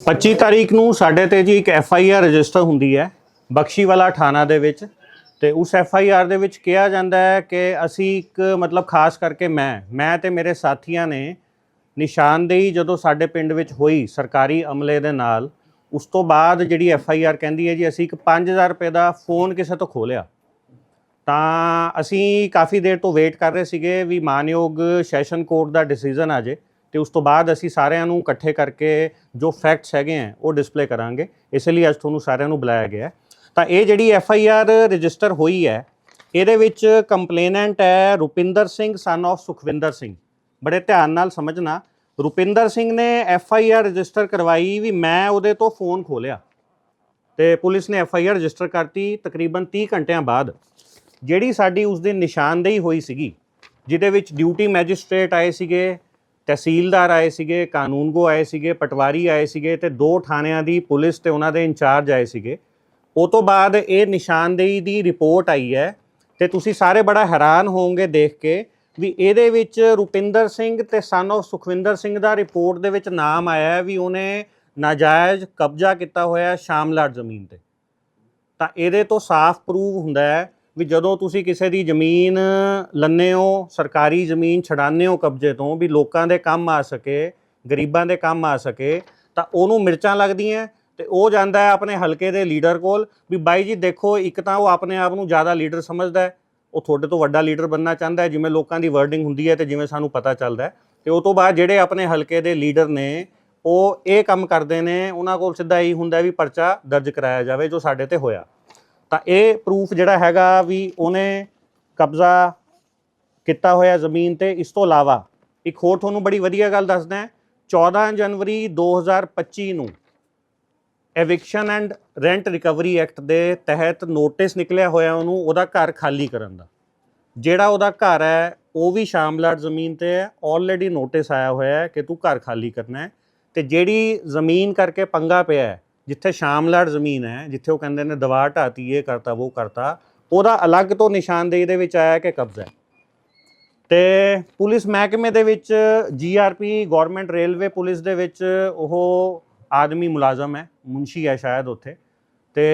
25 ਤਾਰੀਖ ਨੂੰ ਸਾਡੇ ਤੇ ਜੀ ਇੱਕ ਐਫ ਆਈ ਆਰ ਰਜਿਸਟਰ ਹੁੰਦੀ ਹੈ, ਬਖਸ਼ੀਵਾਲਾ ਥਾਣਾ ਦੇ ਵਿੱਚ। ਤੇ ਉਸ ਐਫ ਆਈ ਆਰ ਦੇ ਵਿੱਚ ਕਿਹਾ ਜਾਂਦਾ ਹੈ ਕਿ ਅਸੀਂ ਇੱਕ ਮਤਲਬ ਖਾਸ ਕਰਕੇ ਮੈਂ ਮੈਂ ਤੇ ਮੇਰੇ ਸਾਥੀਆਂ ਨੇ ਨਿਸ਼ਾਨਦੇਹੀ ਜਦੋਂ ਸਾਡੇ ਪਿੰਡ ਵਿੱਚ ਹੋਈ ਸਰਕਾਰੀ ਅਮਲੇ ਦੇ ਨਾਲ, ਉਸ ਤੋਂ ਬਾਅਦ ਜਿਹੜੀ ਐਫ ਆਈ ਆਰ ਕਹਿੰਦੀ ਹੈ ਜੀ, ਅਸੀਂ ਇੱਕ 5000 ਰੁਪਏ ਦਾ ਫੋਨ ਕਿਸੇ ਤੋਂ ਖੋਲਿਆ। ਤਾਂ ਅਸੀਂ ਕਾਫੀ ਦੇਰ ਤੋਂ ਵੇਟ ਕਰ ਰਹੇ ਸੀਗੇ ਵੀ ਮਾਨਯੋਗ ਸੈਸ਼ਨ ਕੋਰਟ ਦਾ ਡਿਸੀਜਨ ਆ ਜੇ। ਤੇ ਉਸ ਤੋਂ ਬਾਅਦ ਅਸੀਂ ਸਾਰਿਆਂ ਨੂੰ ਇਕੱਠੇ ਕਰਕੇ ਜੋ ਫੈਕਟਸ ਹੈਗੇ ਆ, ਉਹ ਡਿਸਪਲੇ ਕਰਾਂਗੇ। ਇਸ ਲਈ ਅੱਜ ਤੁਹਾਨੂੰ ਸਾਰਿਆਂ ਨੂੰ ਬੁਲਾਇਆ ਗਿਆ ਤਾਂ ਇਹ ਜਿਹੜੀ ਐਫ ਆਈ ਆਰ ਰਜਿਸਟਰ ਹੋਈ ਹੈ, ਇਹਦੇ ਵਿੱਚ ਕੰਪਲੇਨੈਂਟ ਹੈ ਰੁਪਿੰਦਰ ਸਿੰਘ ਸਨ of ਸੁਖਵਿੰਦਰ ਸਿੰਘ। ਬੜੇ ਧਿਆਨ ਨਾਲ ਸਮਝਣਾ, ਰੁਪਿੰਦਰ ਸਿੰਘ ਨੇ ਐਫ ਆਈ ਆਰ ਰਜਿਸਟਰ ਕਰਵਾਈ ਵੀ ਮੈਂ ਉਹਦੇ ਤੋਂ ਫੋਨ ਖੋਲਿਆ। ਤੇ ਪੁਲਿਸ ਨੇ ਐਫ ਆਈ ਆਰ ਰਜਿਸਟਰ ਕਰਤੀ ਤਕਰੀਬਨ 30 ਘੰਟਿਆਂ ਬਾਅਦ। ਜਿਹੜੀ ਸਾਡੀ ਉਸ ਦਿਨ ਨਿਸ਼ਾਨਦੇਹੀ ਹੋਈ ਸੀਗੀ, ਜਿਹਦੇ ਵਿੱਚ ਡਿਊਟੀ ਮੈਜਿਸਟ੍ਰੇਟ ਆਏ ਸੀਗੇ ਤਹਿਸੀਲਦਾਰ ਆਏ ਸੀਗੇ, ਕਾਨੂੰਨਗੋ ਆਏ ਸੀਗੇ, ਪਟਵਾਰੀ ਆਏ ਸੀਗੇ ਤੇ ਦੋ ਥਾਣਿਆਂ ਦੀ ਪੁਲਿਸ ਤੇ ਉਹਨਾਂ ਦੇ ਇੰਚਾਰਜ ਆਏ ਸੀਗੇ। ਉਹ ਤੋਂ ਬਾਅਦ ਇਹ ਨਿਸ਼ਾਨਦੇਹੀ ਦੀ ਰਿਪੋਰਟ ਆਈ ਹੈ ਤੇ ਤੁਸੀਂ ਸਾਰੇ ਬੜਾ ਹੈਰਾਨ ਹੋਵੋਗੇ ਦੇਖ ਕੇ ਵੀ ਇਹਦੇ ਵਿੱਚ ਰੁਪਿੰਦਰ ਸਿੰਘ ਤੇ ਸਨ of ਸੁਖਵਿੰਦਰ ਸਿੰਘ ਦਾ ਰਿਪੋਰਟ ਦੇ ਵਿੱਚ ਨਾਮ ਆਇਆ ਹੈ ਵੀ ਉਹਨੇ ਨਾਜਾਇਜ਼ ਕਬਜ਼ਾ ਕੀਤਾ ਹੋਇਆ ਹੈ ਸ਼ਾਮਲਾਟ ਜ਼ਮੀਨ ਤੇ। ਤਾਂ ਇਹਦੇ ਤੋਂ ਸਾਫ਼ ਪ੍ਰੂਵ ਹੁੰਦਾ ਹੈ ਵੀ ਜਦੋਂ ਤੁਸੀਂ ਕਿਸੇ ਦੀ ਜ਼ਮੀਨ ਲੰਨੇ ਹੋ, ਸਰਕਾਰੀ ਜ਼ਮੀਨ ਛਡਾਉਂਦੇ ਹੋ ਕਬਜ਼ੇ ਤੋਂ, ਵੀ ਲੋਕਾਂ ਦੇ ਕੰਮ ਆ ਸਕੇ, ਗਰੀਬਾਂ ਦੇ ਕੰਮ ਆ ਸਕੇ, ਤਾਂ ਉਹਨੂੰ ਮਿਰਚਾਂ ਲੱਗਦੀਆਂ ਤੇ ਉਹ ਜਾਂਦਾ ਹੈ ਆਪਣੇ ਹਲਕੇ ਦੇ ਲੀਡਰ ਕੋਲ ਵੀ ਬਾਈ ਜੀ ਦੇਖੋ, ਇੱਕ ਤਾਂ ਉਹ ਆਪਣੇ ਆਪ ਨੂੰ ਜ਼ਿਆਦਾ ਲੀਡਰ ਸਮਝਦਾ ਹੈ, ਉਹ ਤੁਹਾਡੇ ਤੋਂ ਵੱਡਾ ਲੀਡਰ ਬਣਨਾ ਚਾਹੁੰਦਾ ਹੈ, ਜਿਵੇਂ ਲੋਕਾਂ ਦੀ ਵਰਡਿੰਗ ਹੁੰਦੀ ਹੈ ਤੇ ਜਿਵੇਂ ਸਾਨੂੰ ਪਤਾ ਚੱਲਦਾ ਹੈ। ਤੇ ਉਹ ਤੋਂ ਬਾਅਦ ਜਿਹੜੇ ਆਪਣੇ ਹਲਕੇ ਦੇ ਲੀਡਰ ਨੇ, ਉਹ ਇਹ ਕੰਮ ਕਰਦੇ ਨੇ, ਉਹਨਾਂ ਕੋਲ ਸਿੱਧਾ ਇਹੀ ਹੁੰਦਾ ਵੀ ਪਰਚਾ ਦਰਜ ਕਰਾਇਆ ਜਾਵੇ ਜੋ ਸਾਡੇ ਤੇ ਹੋਇਆ। ਤਾਂ ਇਹ ਪ੍ਰੂਫ ਜਿਹੜਾ ਹੈਗਾ ਵੀ ਉਹਨੇ ਕਬਜ਼ਾ ਕੀਤਾ ਹੋਇਆ ਜ਼ਮੀਨ ਤੇ ਇਸ ਤੋਂ ਇਲਾਵਾ ਇੱਕ ਹੋਰ ਤੁਹਾਨੂੰ ਬੜੀ ਵਧੀਆ ਗੱਲ ਦੱਸਦਾ ਹਾਂ 14 ਜਨਵਰੀ 2025 ਨੂੰ eviction and rent recovery act ਦੇ ਤਹਿਤ ਨੋਟਿਸ ਨਿਕਲਿਆ ਹੋਇਆ ਉਹਨੂੰ, ਉਹਦਾ ਘਰ ਖਾਲੀ ਕਰਨ ਦਾ। ਜਿਹੜਾ ਉਹਦਾ ਘਰ ਹੈ, ਉਹ ਵੀ ਸ਼ਾਮਲਾਟ ਜ਼ਮੀਨ ਤੇ ਹੈ ਆਲਰੇਡੀ ਨੋਟਿਸ ਆਇਆ ਹੋਇਆ ਹੈ ਕਿ ਤੂੰ ਘਰ ਖਾਲੀ ਕਰਨਾ ਹੈ ਤੇ ਜਿਹੜੀ ਜ਼ਮੀਨ ਕਰਕੇ ਪੰਗਾ ਪਿਆ ਹੈ ਜਿੱਥੇ ਸ਼ਾਮਲਾਟ ਜ਼ਮੀਨ ਹੈ, ਜਿੱਥੇ ਉਹ ਕਹਿੰਦੇ ਨੇ ਦੀਵਾਰ ਢਾਤੀ, ਇਹ ਕਰਤਾ, ਉਹ ਕਰਤਾ, ਉਹਦਾ ਅਲੱਗ ਤੋਂ ਨਿਸ਼ਾਨਦੇਹੀ ਦੇ ਵਿੱਚ ਆਇਆ ਕਿ ਕਬਜ਼ਾ ਹੈ। ਤੇ ਪੁਲਿਸ ਮਹਿਕਮੇ ਦੇ ਵਿੱਚ ਜੀਆਰਪੀ ਗਵਰਨਮੈਂਟ ਰੇਲਵੇ ਪੁਲਿਸ ਦੇ ਵਿੱਚ ਉਹ ਆਦਮੀ ਮੁਲਾਜ਼ਮ ਹੈ ਮੁੰਸ਼ੀ ਹੈ ਸ਼ਾਇਦ ਉੱਥੇ। ਤੇ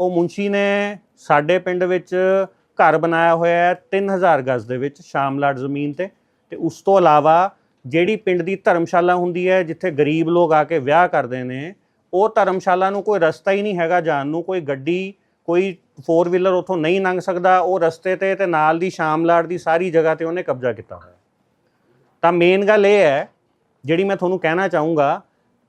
ਉਹ ਮੁੰਸ਼ੀ ਨੇ ਸਾਡੇ ਪਿੰਡ ਵਿੱਚ ਘਰ ਬਣਾਇਆ ਹੋਇਆ ਹੈ 3000 ਗਜ਼ ਦੇ ਵਿੱਚ ਸ਼ਾਮਲਾਟ ਜ਼ਮੀਨ ਤੇ। ਤੇ ਉਸ ਤੋਂ ਇਲਾਵਾ ਜਿਹੜੀ ਪਿੰਡ ਦੀ ਧਰਮਸ਼ਾਲਾ ਹੁੰਦੀ ਹੈ, ਜਿੱਥੇ ਗਰੀਬ ਲੋਕ ਆ ਕੇ ਵਿਆਹ ਕਰਦੇ ਨੇ ਉਹ ਧਰਮਸ਼ਾਲਾ ਨੂੰ ਕੋਈ ਰਸਤਾ ਹੀ ਨਹੀਂ ਹੈਗਾ ਜਾਣ ਨੂੰ, ਕੋਈ ਗੱਡੀ, ਕੋਈ 4 ਵੀਲਰ ਉਥੋਂ ਨਹੀਂ ਲੰਘ ਸਕਦਾ, ਉਹ ਰਸਤੇ ਤੇ ਤੇ ਨਾਲ ਦੀ ਸ਼ਾਮਲਾਟ ਦੀ ਸਾਰੀ ਜਗ੍ਹਾ ਤੇ ਉਹਨੇ ਕਬਜ਼ਾ ਕੀਤਾ ਹੋਇਆ। ਤਾਂ ਮੇਨ ਗੱਲ ਇਹ ਹੈ, ਜਿਹੜੀ ਮੈਂ ਤੁਹਾਨੂੰ ਕਹਿਣਾ ਚਾਹੂੰਗਾ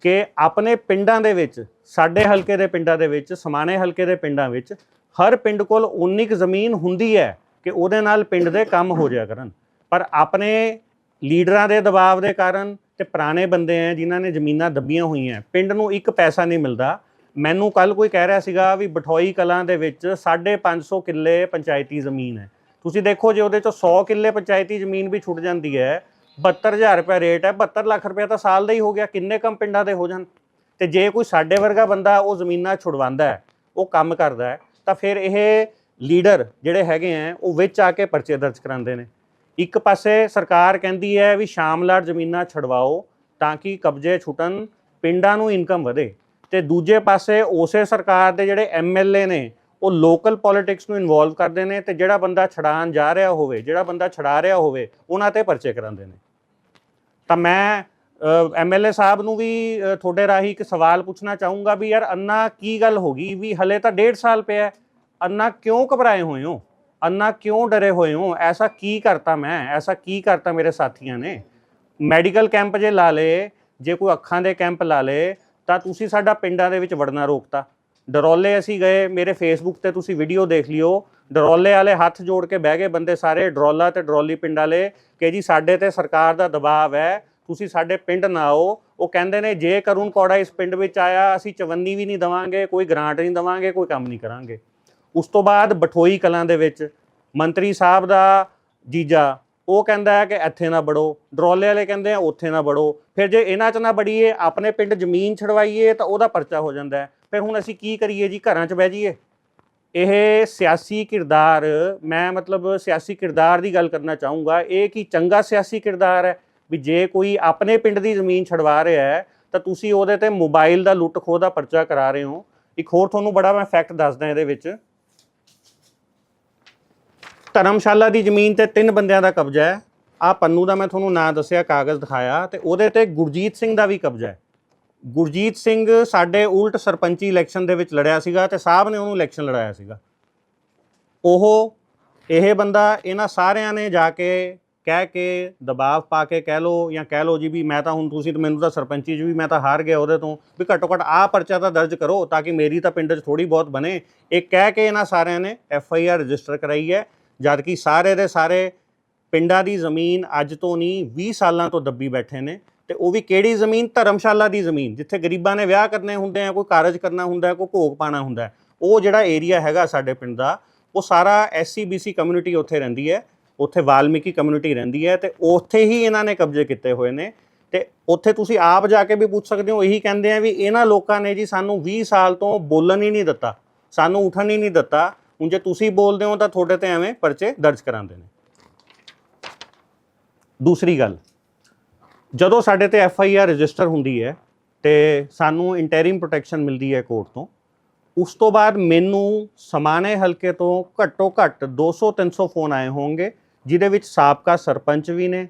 ਕਿ ਆਪਣੇ ਪਿੰਡਾਂ ਦੇ ਵਿੱਚ, ਸਾਡੇ ਹਲਕੇ ਦੇ ਪਿੰਡਾਂ ਦੇ ਵਿੱਚ, ਸਮਾਣੇ ਹਲਕੇ ਦੇ ਪਿੰਡਾਂ ਵਿੱਚ ਹਰ ਪਿੰਡ ਕੋਲ ਉਨੀ ਕੁ ਜ਼ਮੀਨ ਹੁੰਦੀ ਹੈ ਕਿ ਉਹਦੇ ਨਾਲ ਪਿੰਡ ਦੇ ਕੰਮ ਹੋ ਜਾਇਆ ਕਰਨ। ਪਰ ਆਪਣੇ ਲੀਡਰਾਂ ਦੇ ਦਬਾਅ ਦੇ ਕਾਰਨ ਤੇ ਪੁਰਾਣੇ ਬੰਦੇ ਆ ਜਿਨ੍ਹਾਂ ਨੇ ਜ਼ਮੀਨਾਂ ਦੱਬੀਆਂ ਹੋਈਆਂ। ਪਿੰਡ ਨੂੰ ਇੱਕ ਪੈਸਾ ਨਹੀਂ ਮਿਲਦਾ। ਮੈਨੂੰ ਕੱਲ ਕੋਈ ਕਹਿ ਰਿਹਾ ਸੀਗਾ ਵੀ ਬਠੋਈ ਕਲਾਂ ਦੇ ਵਿੱਚ 550 ਕਿੱਲੇ ਪੰਚਾਇਤੀ ਜ਼ਮੀਨ ਹੈ ਤੁਸੀਂ ਦੇਖੋ ਜੇ ਉਹਦੇ ਚੋਂ 100 ਕਿੱਲੇ ਪੰਚਾਇਤੀ ਜ਼ਮੀਨ ਵੀ ਛੁੱਟ ਜਾਂਦੀ ਹੈ 72000 ਰੁਪਏ ਰੇਟ ਹੈ 72 ਲੱਖ ਰੁਪਏ ਤਾਂ ਸਾਲ ਦਾ ਹੀ ਹੋ ਗਿਆ, ਕਿੰਨੇ ਕੰਮ ਪਿੰਡਾਂ ਦੇ ਹੋ ਜਾਣ? ਤੇ ਜੇ ਕੋਈ ਸਾਡੇ ਵਰਗਾ ਬੰਦਾ ਉਹ ਜ਼ਮੀਨਾਂ ਛੁਡਵਾਉਂਦਾ ਹੈ ਉਹ ਕੰਮ ਕਰਦਾ ਹੈ ਤਾਂ ਫਿਰ ਇਹ ਲੀਡਰ ਜਿਹੜੇ ਹੈਗੇ ਆ ਉਹ ਵਿੱਚ ਆ ਕੇ ਪਰਚੇ ਦਰਜ ਕਰਾਉਂਦੇ ਨੇ। ਇੱਕ ਪਾਸੇ ਸਰਕਾਰ ਕਹਿੰਦੀ ਹੈ ਵੀ ਸ਼ਾਮਲਾਟ ਜ਼ਮੀਨਾਂ ਛਡਵਾਓ ਤਾਂ ਕਿ ਕਬਜ਼ੇ ਛੁੱਟਣ, ਪਿੰਡਾਂ ਨੂੰ ਇਨਕਮ ਵਧੇ। ਤੇ ਦੂਜੇ ਪਾਸੇ ਉਸੇ ਸਰਕਾਰ ਦੇ ਜਿਹੜੇ ਐਮਐਲਏ ਨੇ, ਉਹ ਲੋਕਲ ਪੋਲਿਟਿਕਸ ਨੂੰ ਇਨਵੋਲਵ ਕਰਦੇ ਨੇ ਤੇ ਜਿਹੜਾ ਬੰਦਾ ਛਡਾਣ ਜਾ ਰਿਹਾ ਹੋਵੇ, ਜਿਹੜਾ ਬੰਦਾ ਛਡਾ ਰਿਹਾ ਹੋਵੇ, ਉਹਨਾਂ ਤੇ ਪਰਚੇ ਕਰਾਉਂਦੇ ਨੇ। ਤਾਂ ਮੈਂ ਐਮਐਲਏ ਸਾਹਿਬ ਨੂੰ ਵੀ ਤੁਹਾਡੇ ਰਾਹੀਂ ਇੱਕ ਸਵਾਲ ਪੁੱਛਣਾ ਚਾਹੂੰਗਾ ਵੀ ਯਾਰ ਅੰਨਾ ਕੀ ਗੱਲ ਹੋ ਗਈ ਵੀ ਹਲੇ ਤਾਂ ਡੇਢ ਸਾਲ ਪਿਆ ਅੰਨਾ ਕਿਉਂ ਘਬਰਾਏ ਹੋਏ ਹੋ? ਅੰਨਾ ਕਿਉਂ ਡਰੇ ਹੋਏ ਹੋ? ਐਸਾ ਕੀ ਕਰਤਾ ਮੈਂ? ਐਸਾ ਕੀ ਕਰਤਾ ਮੇਰੇ ਸਾਥੀਆਂ ਨੇ? ਮੈਡੀਕਲ ਕੈਂਪ ਜੇ ਲਾ ਲੇ ਜੇ ਕੋਈ ਅੱਖਾਂ ਦੇ ਕੈਂਪ ਲਾ ਲੇ ਤਾਂ ਤੁਸੀਂ ਸਾਡਾ ਪਿੰਡਾਂ ਦੇ ਵਿੱਚ ਵੜਨਾ ਰੋਕਤਾ। ਡਰੋਲੇ ਅਸੀਂ ਗਏ, ਮੇਰੇ ਫੇਸਬੁੱਕ ਤੇ ਤੁਸੀਂ ਵੀਡੀਓ ਦੇਖ ਲਿਓ। ਡਰੋਲੇ ਵਾਲੇ ਹੱਥ ਜੋੜ ਕੇ ਬਹਿ ਗਏ ਬੰਦੇ ਸਾਰੇ, ਡਰੋਲਾ ਤੇ ਡਰੋਲੀ ਪਿੰਡ ਵਾਲੇ, ਕਿ ਜੀ ਸਾਡੇ ਤੇ ਸਰਕਾਰ ਦਾ ਦਬਾਅ ਹੈ, ਤੁਸੀਂ ਸਾਡੇ ਪਿੰਡ ਨਾ ਆਓ। ਉਹ ਕਹਿੰਦੇ ਨੇ, ਜੇ ਕਰੁਣ ਕੌੜਾ ਇਸ ਪਿੰਡ ਵਿੱਚ ਆਇਆ, ਅਸੀਂ ਚਵੰਨੀ ਵੀ ਨਹੀਂ ਦਵਾਂਗੇ, ਕੋਈ ਗ੍ਰਾਂਟ ਨਹੀਂ ਦਵਾਂਗੇ, ਕੋਈ ਕੰਮ ਨਹੀਂ ਕਰਾਂਗੇ। ਉਸ ਤੋਂ ਬਾਅਦ ਬਠੋਈ ਕਲਾਂ ਦੇ ਵਿੱਚ ਮੰਤਰੀ ਸਾਹਿਬ ਦਾ ਜੀਜਾ, ਉਹ ਕਹਿੰਦਾ ਹੈ ਕਿ ਇੱਥੇ ਨਾ ਬੜੋ ਡਰੋਲੇ ਵਾਲੇ ਕਹਿੰਦੇ ਆ ਉੱਥੇ ਨਾ ਬੜੋ ਫਿਰ ਜੇ ਇਹਨਾਂ 'ਚ ਨਾ ਬੜੀਏ ਆਪਣੇ ਪਿੰਡ ਜ਼ਮੀਨ ਛਡਵਾਈਏ ਤਾਂ ਉਹਦਾ ਪਰਚਾ ਹੋ ਜਾਂਦਾ ਹੈ। ਫਿਰ ਹੁਣ ਅਸੀਂ ਕੀ ਕਰੀਏ ਜੀ? ਘਰਾਂ 'ਚ ਬਹਿ ਜਾਈਏ। ਇਹ ਸਿਆਸੀ ਕਿਰਦਾਰ, ਮੈਂ ਮਤਲਬ ਸਿਆਸੀ ਕਿਰਦਾਰ ਦੀ ਗੱਲ ਕਰਨਾ ਚਾਹੂੰਗਾ। ਇਹ ਕੀ ਚੰਗਾ ਸਿਆਸੀ ਕਿਰਦਾਰ ਹੈ ਵੀ ਜੇ ਕੋਈ ਆਪਣੇ ਪਿੰਡ ਦੀ ਜ਼ਮੀਨ ਛਡਵਾ ਰਿਹਾ ਹੈ, ਤਾਂ ਤੁਸੀਂ ਉਹਦੇ ਤੇ ਮੋਬਾਈਲ ਦਾ ਲੁੱਟ ਖੋਹ ਦਾ ਪਰਚਾ ਕਰਾ ਰਹੇ ਹੋ। ਇੱਕ ਹੋਰ ਤੁਹਾਨੂੰ ਬੜਾ ਮੈਂ ਫੈਕਟ ਦੱਸਦਾ ਇਹਦੇ ਵਿੱਚ। ਧਰਮਸ਼ਾਲਾ ਦੀ ਜ਼ਮੀਨ ਤੇ ਤਿੰਨ ਬੰਦਿਆਂ ਦਾ ਕਬਜ਼ਾ ਹੈ। ਆ ਪੰਨੂ ਦਾ ਮੈਂ ਤੁਹਾਨੂੰ ਨਾਂ ਦੱਸਿਆ, ਕਾਗਜ਼ ਦਿਖਾਇਆ ਤੇ ਉਹਦੇ ਤੇ ਗੁਰਜੀਤ ਸਿੰਘ ਦਾ ਵੀ ਕਬਜ਼ਾ ਹੈ। ਗੁਰਜੀਤ ਸਿੰਘ ਸਾਡੇ ਉਲਟ ਸਰਪੰਚੀ ਇਲੈਕਸ਼ਨ ਦੇ ਵਿੱਚ ਲੜਿਆ ਸੀਗਾ ਤੇ ਸਾਹਿਬ ਨੇ ਉਹਨੂੰ ਇਲੈਕਸ਼ਨ ਲੜਾਇਆ ਸੀਗਾ। ਉਹ, ਇਹ ਬੰਦਾ ਇਹਨਾਂ ਸਾਰਿਆਂ ਨੇ ਜਾ ਕੇ ਕਹਿ ਕੇ ਦਬਾਅ ਪਾ ਕੇ ਕਹਿ ਲੋ ਜਾਂ ਕਹਿ ਲੋ ਜੀ ਵੀ ਮੈਂ ਤਾਂ ਹੁਣ ਤੁਸੀਂ ਤਾਂ ਮੈਨੂੰ ਤਾਂ ਸਰਪੰਚੀ 'ਚ ਵੀ ਮੈਂ ਤਾਂ ਹਾਰ ਗਿਆ ਉਹਦੇ ਤੋਂ, ਵੀ ਘੱਟੋ ਘੱਟ ਆਹ ਪਰਚਾ ਤਾਂ ਦਰਜ ਕਰੋ ਤਾਂ ਕਿ ਮੇਰੀ ਤਾਂ ਪਿੰਡ 'ਚ ਥੋੜੀ ਬਹੁਤ ਬਣੇ। ਇਹ ਕਹਿ ਕੇ ਇਹਨਾਂ ਸਾਰਿਆਂ ਨੇ ਐਫ ਆਈ ਆਰ ਰਜਿਸਟਰ ਕਰਾਈ ਹੈ। ਜਦ ਕਿ ਸਾਰੇ ਦੇ ਸਾਰੇ ਪਿੰਡਾਂ ਦੀ ਜ਼ਮੀਨ ਅੱਜ ਤੋਂ ਨਹੀਂ 20 ਸਾਲਾਂ ਤੋਂ ਦੱਬੀ ਬੈਠੇ ਨੇ ਤੇ ਉਹ ਵੀ ਕਿਹੜੀ ਜ਼ਮੀਨ? ਧਰਮਸ਼ਾਲਾ ਦੀ ਜ਼ਮੀਨ, ਜਿੱਥੇ ਗਰੀਬਾਂ ਨੇ ਵਿਆਹ ਕਰਨੇ ਹੁੰਦੇ ਆ, ਕੋਈ ਕਾਰਜ ਕਰਨਾ ਹੁੰਦਾ ਹੈ, ਕੋਈ ਭੋਗ ਪਾਣਾ ਹੁੰਦਾ ਹੈ, ਉਹ ਜਿਹੜਾ ਏਰੀਆ ਹੈਗਾ ਸਾਡੇ ਪਿੰਡ ਦਾ, ਉਹ ਸਾਰਾ ਐਸਸੀ ਬੀਸੀ ਕਮਿਊਨਿਟੀ ਉੱਥੇ ਰਹਿੰਦੀ ਹੈ, ਉੱਥੇ ਵਾਲਮੀਕੀ ਕਮਿਊਨਿਟੀ ਰਹਿੰਦੀ ਹੈ ਤੇ ਉੱਥੇ ਹੀ ਇਹਨਾਂ ਨੇ ਕਬਜ਼ੇ ਕੀਤੇ ਹੋਏ ਨੇ ਤੇ ਉੱਥੇ ਤੁਸੀਂ ਆਪ ਜਾ ਕੇ ਵੀ ਪੁੱਛ ਸਕਦੇ ਹੋ, ਇਹੀ ਕਹਿੰਦੇ ਆ ਵੀ ਇਹਨਾਂ ਲੋਕਾਂ ਨੇ ਜੀ ਸਾਨੂੰ 20 ਸਾਲ ਤੋਂ ਬੋਲਣ ਹੀ ਨਹੀਂ ਦਿੱਤਾ, ਸਾਨੂੰ ਉਠਣ ਹੀ ਨਹੀਂ ਦਿੱਤਾ ਹੁਣ ਜੇ ਤੁਸੀਂ ਬੋਲਦੇ ਹੋ ਤਾਂ ਤੁਹਾਡੇ ਤੇ ਐਵੇਂ ਪਰਚੇ ਦਰਜ ਕਰਾਉਂਦੇ ਨੇ। ਦੂਸਰੀ ਗੱਲ, ਜਦੋਂ ਸਾਡੇ ਤੇ ਐਫ ਆਈ ਆਰ ਰਜਿਸਟਰ ਹੁੰਦੀ ਹੈ ਤੇ ਸਾਨੂੰ ਇੰਟੈਰਿਮ ਪ੍ਰੋਟੈਕਸ਼ਨ ਮਿਲਦੀ ਹੈ ਕੋਰਟ ਤੋਂ, ਉਸ ਤੋਂ ਬਾਅਦ ਮੈਨੂੰ ਸਮਾਨੇ ਹਲਕੇ ਤੋਂ ਘੱਟੋ ਘੱਟ 200 300 ਫੋਨ ਆਏ ਹੋਣਗੇ, ਜਿਹਦੇ ਵਿੱਚ ਸਾਬਕਾ ਸਰਪੰਚ ਵੀ ਨੇ,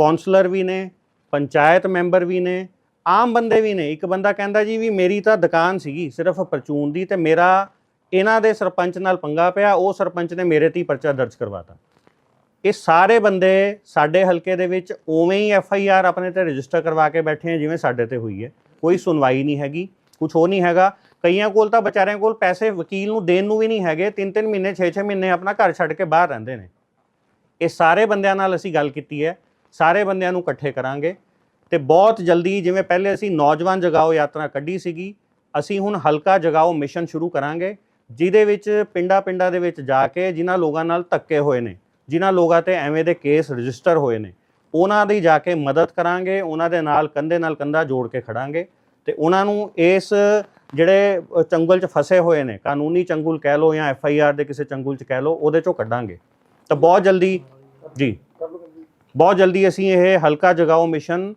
ਕੌਂਸਲਰ ਵੀ ਨੇ, ਪੰਚਾਇਤ ਮੈਂਬਰ ਵੀ ਨੇ, ਆਮ ਬੰਦੇ ਵੀ ਨੇ। ਇੱਕ ਬੰਦਾ ਕਹਿੰਦਾ ਜੀ ਵੀ ਮੇਰੀ ਤਾਂ ਦੁਕਾਨ ਸੀਗੀ, ਸਿਰਫ ਪਰਚੂਨ ਦੀ ਤੇ ਮੇਰਾ ਇਹਨਾਂ ਦੇ ਸਰਪੰਚ ਨਾਲ ਪੰਗਾ ਪਿਆ, ਉਹ ਸਰਪੰਚ ਨੇ ਮੇਰੇ ਤੇ ਹੀ ਪਰਚਾ ਦਰਜ ਕਰਵਾਤਾ। ਇਹ ਸਾਰੇ ਬੰਦੇ ਸਾਡੇ ਹਲਕੇ ਦੇ ਵਿੱਚ ਉਵੇਂ ਹੀ ਐਫ ਆਈ ਆਰ ਆਪਣੇ ਤੇ ਰਜਿਸਟਰ ਕਰਵਾ ਕੇ ਬੈਠੇ ਆ, ਜਿਵੇਂ ਸਾਡੇ ਤੇ ਹੋਈ ਹੈ। ਕੋਈ ਸੁਣਵਾਈ ਨਹੀਂ ਹੈਗੀ ਕੁਝ ਹੋ ਨਹੀਂ ਹੈਗਾ। ਕਈਆਂ ਕੋਲ ਤਾਂ ਵਿਚਾਰਿਆਂ ਕੋਲ ਪੈਸੇ ਵਕੀਲ ਨੂੰ ਦੇਣ ਨੂੰ ਵੀ ਨਹੀਂ ਹੈਗੇ 3-3 ਮਹੀਨੇ 6-6 ਮਹੀਨੇ ਆਪਣਾ ਘਰ ਛੱਡ ਕੇ ਬਾਹਰ ਰਹਿੰਦੇ ਨੇ। ਇਹ ਸਾਰੇ ਬੰਦਿਆਂ ਨਾਲ ਅਸੀਂ ਗੱਲ ਕੀਤੀ ਹੈ, ਸਾਰੇ ਬੰਦਿਆਂ ਨੂੰ ਇਕੱਠੇ ਕਰਾਂਗੇ ਤੇ ਬਹੁਤ ਜਲਦੀ ਜਿਵੇਂ ਪਹਿਲੇ ਅਸੀਂ ਨੌਜਵਾਨ ਜਗਾਓ ਯਾਤਰਾ ਕੱਢੀ ਸੀਗੀ, ਅਸੀਂ ਹੁਣ ਹਲਕਾ ਜਗਾਓ ਮਿਸ਼ਨ ਸ਼ੁਰੂ ਕਰਾਂਗੇ। ਜਿਹਦੇ ਵਿੱਚ ਪਿੰਡਾਂ ਪਿੰਡਾਂ ਦੇ ਵਿੱਚ ਜਾ ਕੇ ਜਿਨ੍ਹਾਂ ਲੋਕਾਂ ਨਾਲ ਧੱਕੇ ਹੋਏ ਨੇ, ਜਿਨ੍ਹਾਂ ਲੋਕਾਂ ਤੇ ਐਵੇਂ ਦੇ ਕੇਸ ਰਜਿਸਟਰ ਹੋਏ ਨੇ, ਉਹਨਾਂ ਦੀ ਜਾ ਕੇ ਮਦਦ ਕਰਾਂਗੇ, ਉਹਨਾਂ ਦੇ ਨਾਲ ਕੰਧੇ ਨਾਲ ਕੰਧਾ ਜੋੜ ਕੇ ਖੜਾਂਗੇ ਤੇ ਉਹਨਾਂ ਨੂੰ ਇਸ ਜਿਹੜੇ ਚੰਗਲ 'ਚ ਫਸੇ ਹੋਏ ਨੇ, ਕਾਨੂੰਨੀ ਚੰਗਲ ਕਹਿ ਲਓ ਜਾਂ ਐਫ ਆਈ ਆਰ ਦੇ ਕਿਸੇ ਚੰਗਲ 'ਚ ਕਹਿ ਲਓ, ਉਹਦੇ 'ਚੋਂ ਕੱਢਾਂਗੇ। ਤਾਂ ਬਹੁਤ ਜਲਦੀ, ਜੀ, ਬਹੁਤ ਜਲਦੀ ਅਸੀਂ ਇਹ ਹਲਕਾ ਜਗਾਓ ਮਿਸ਼ਨ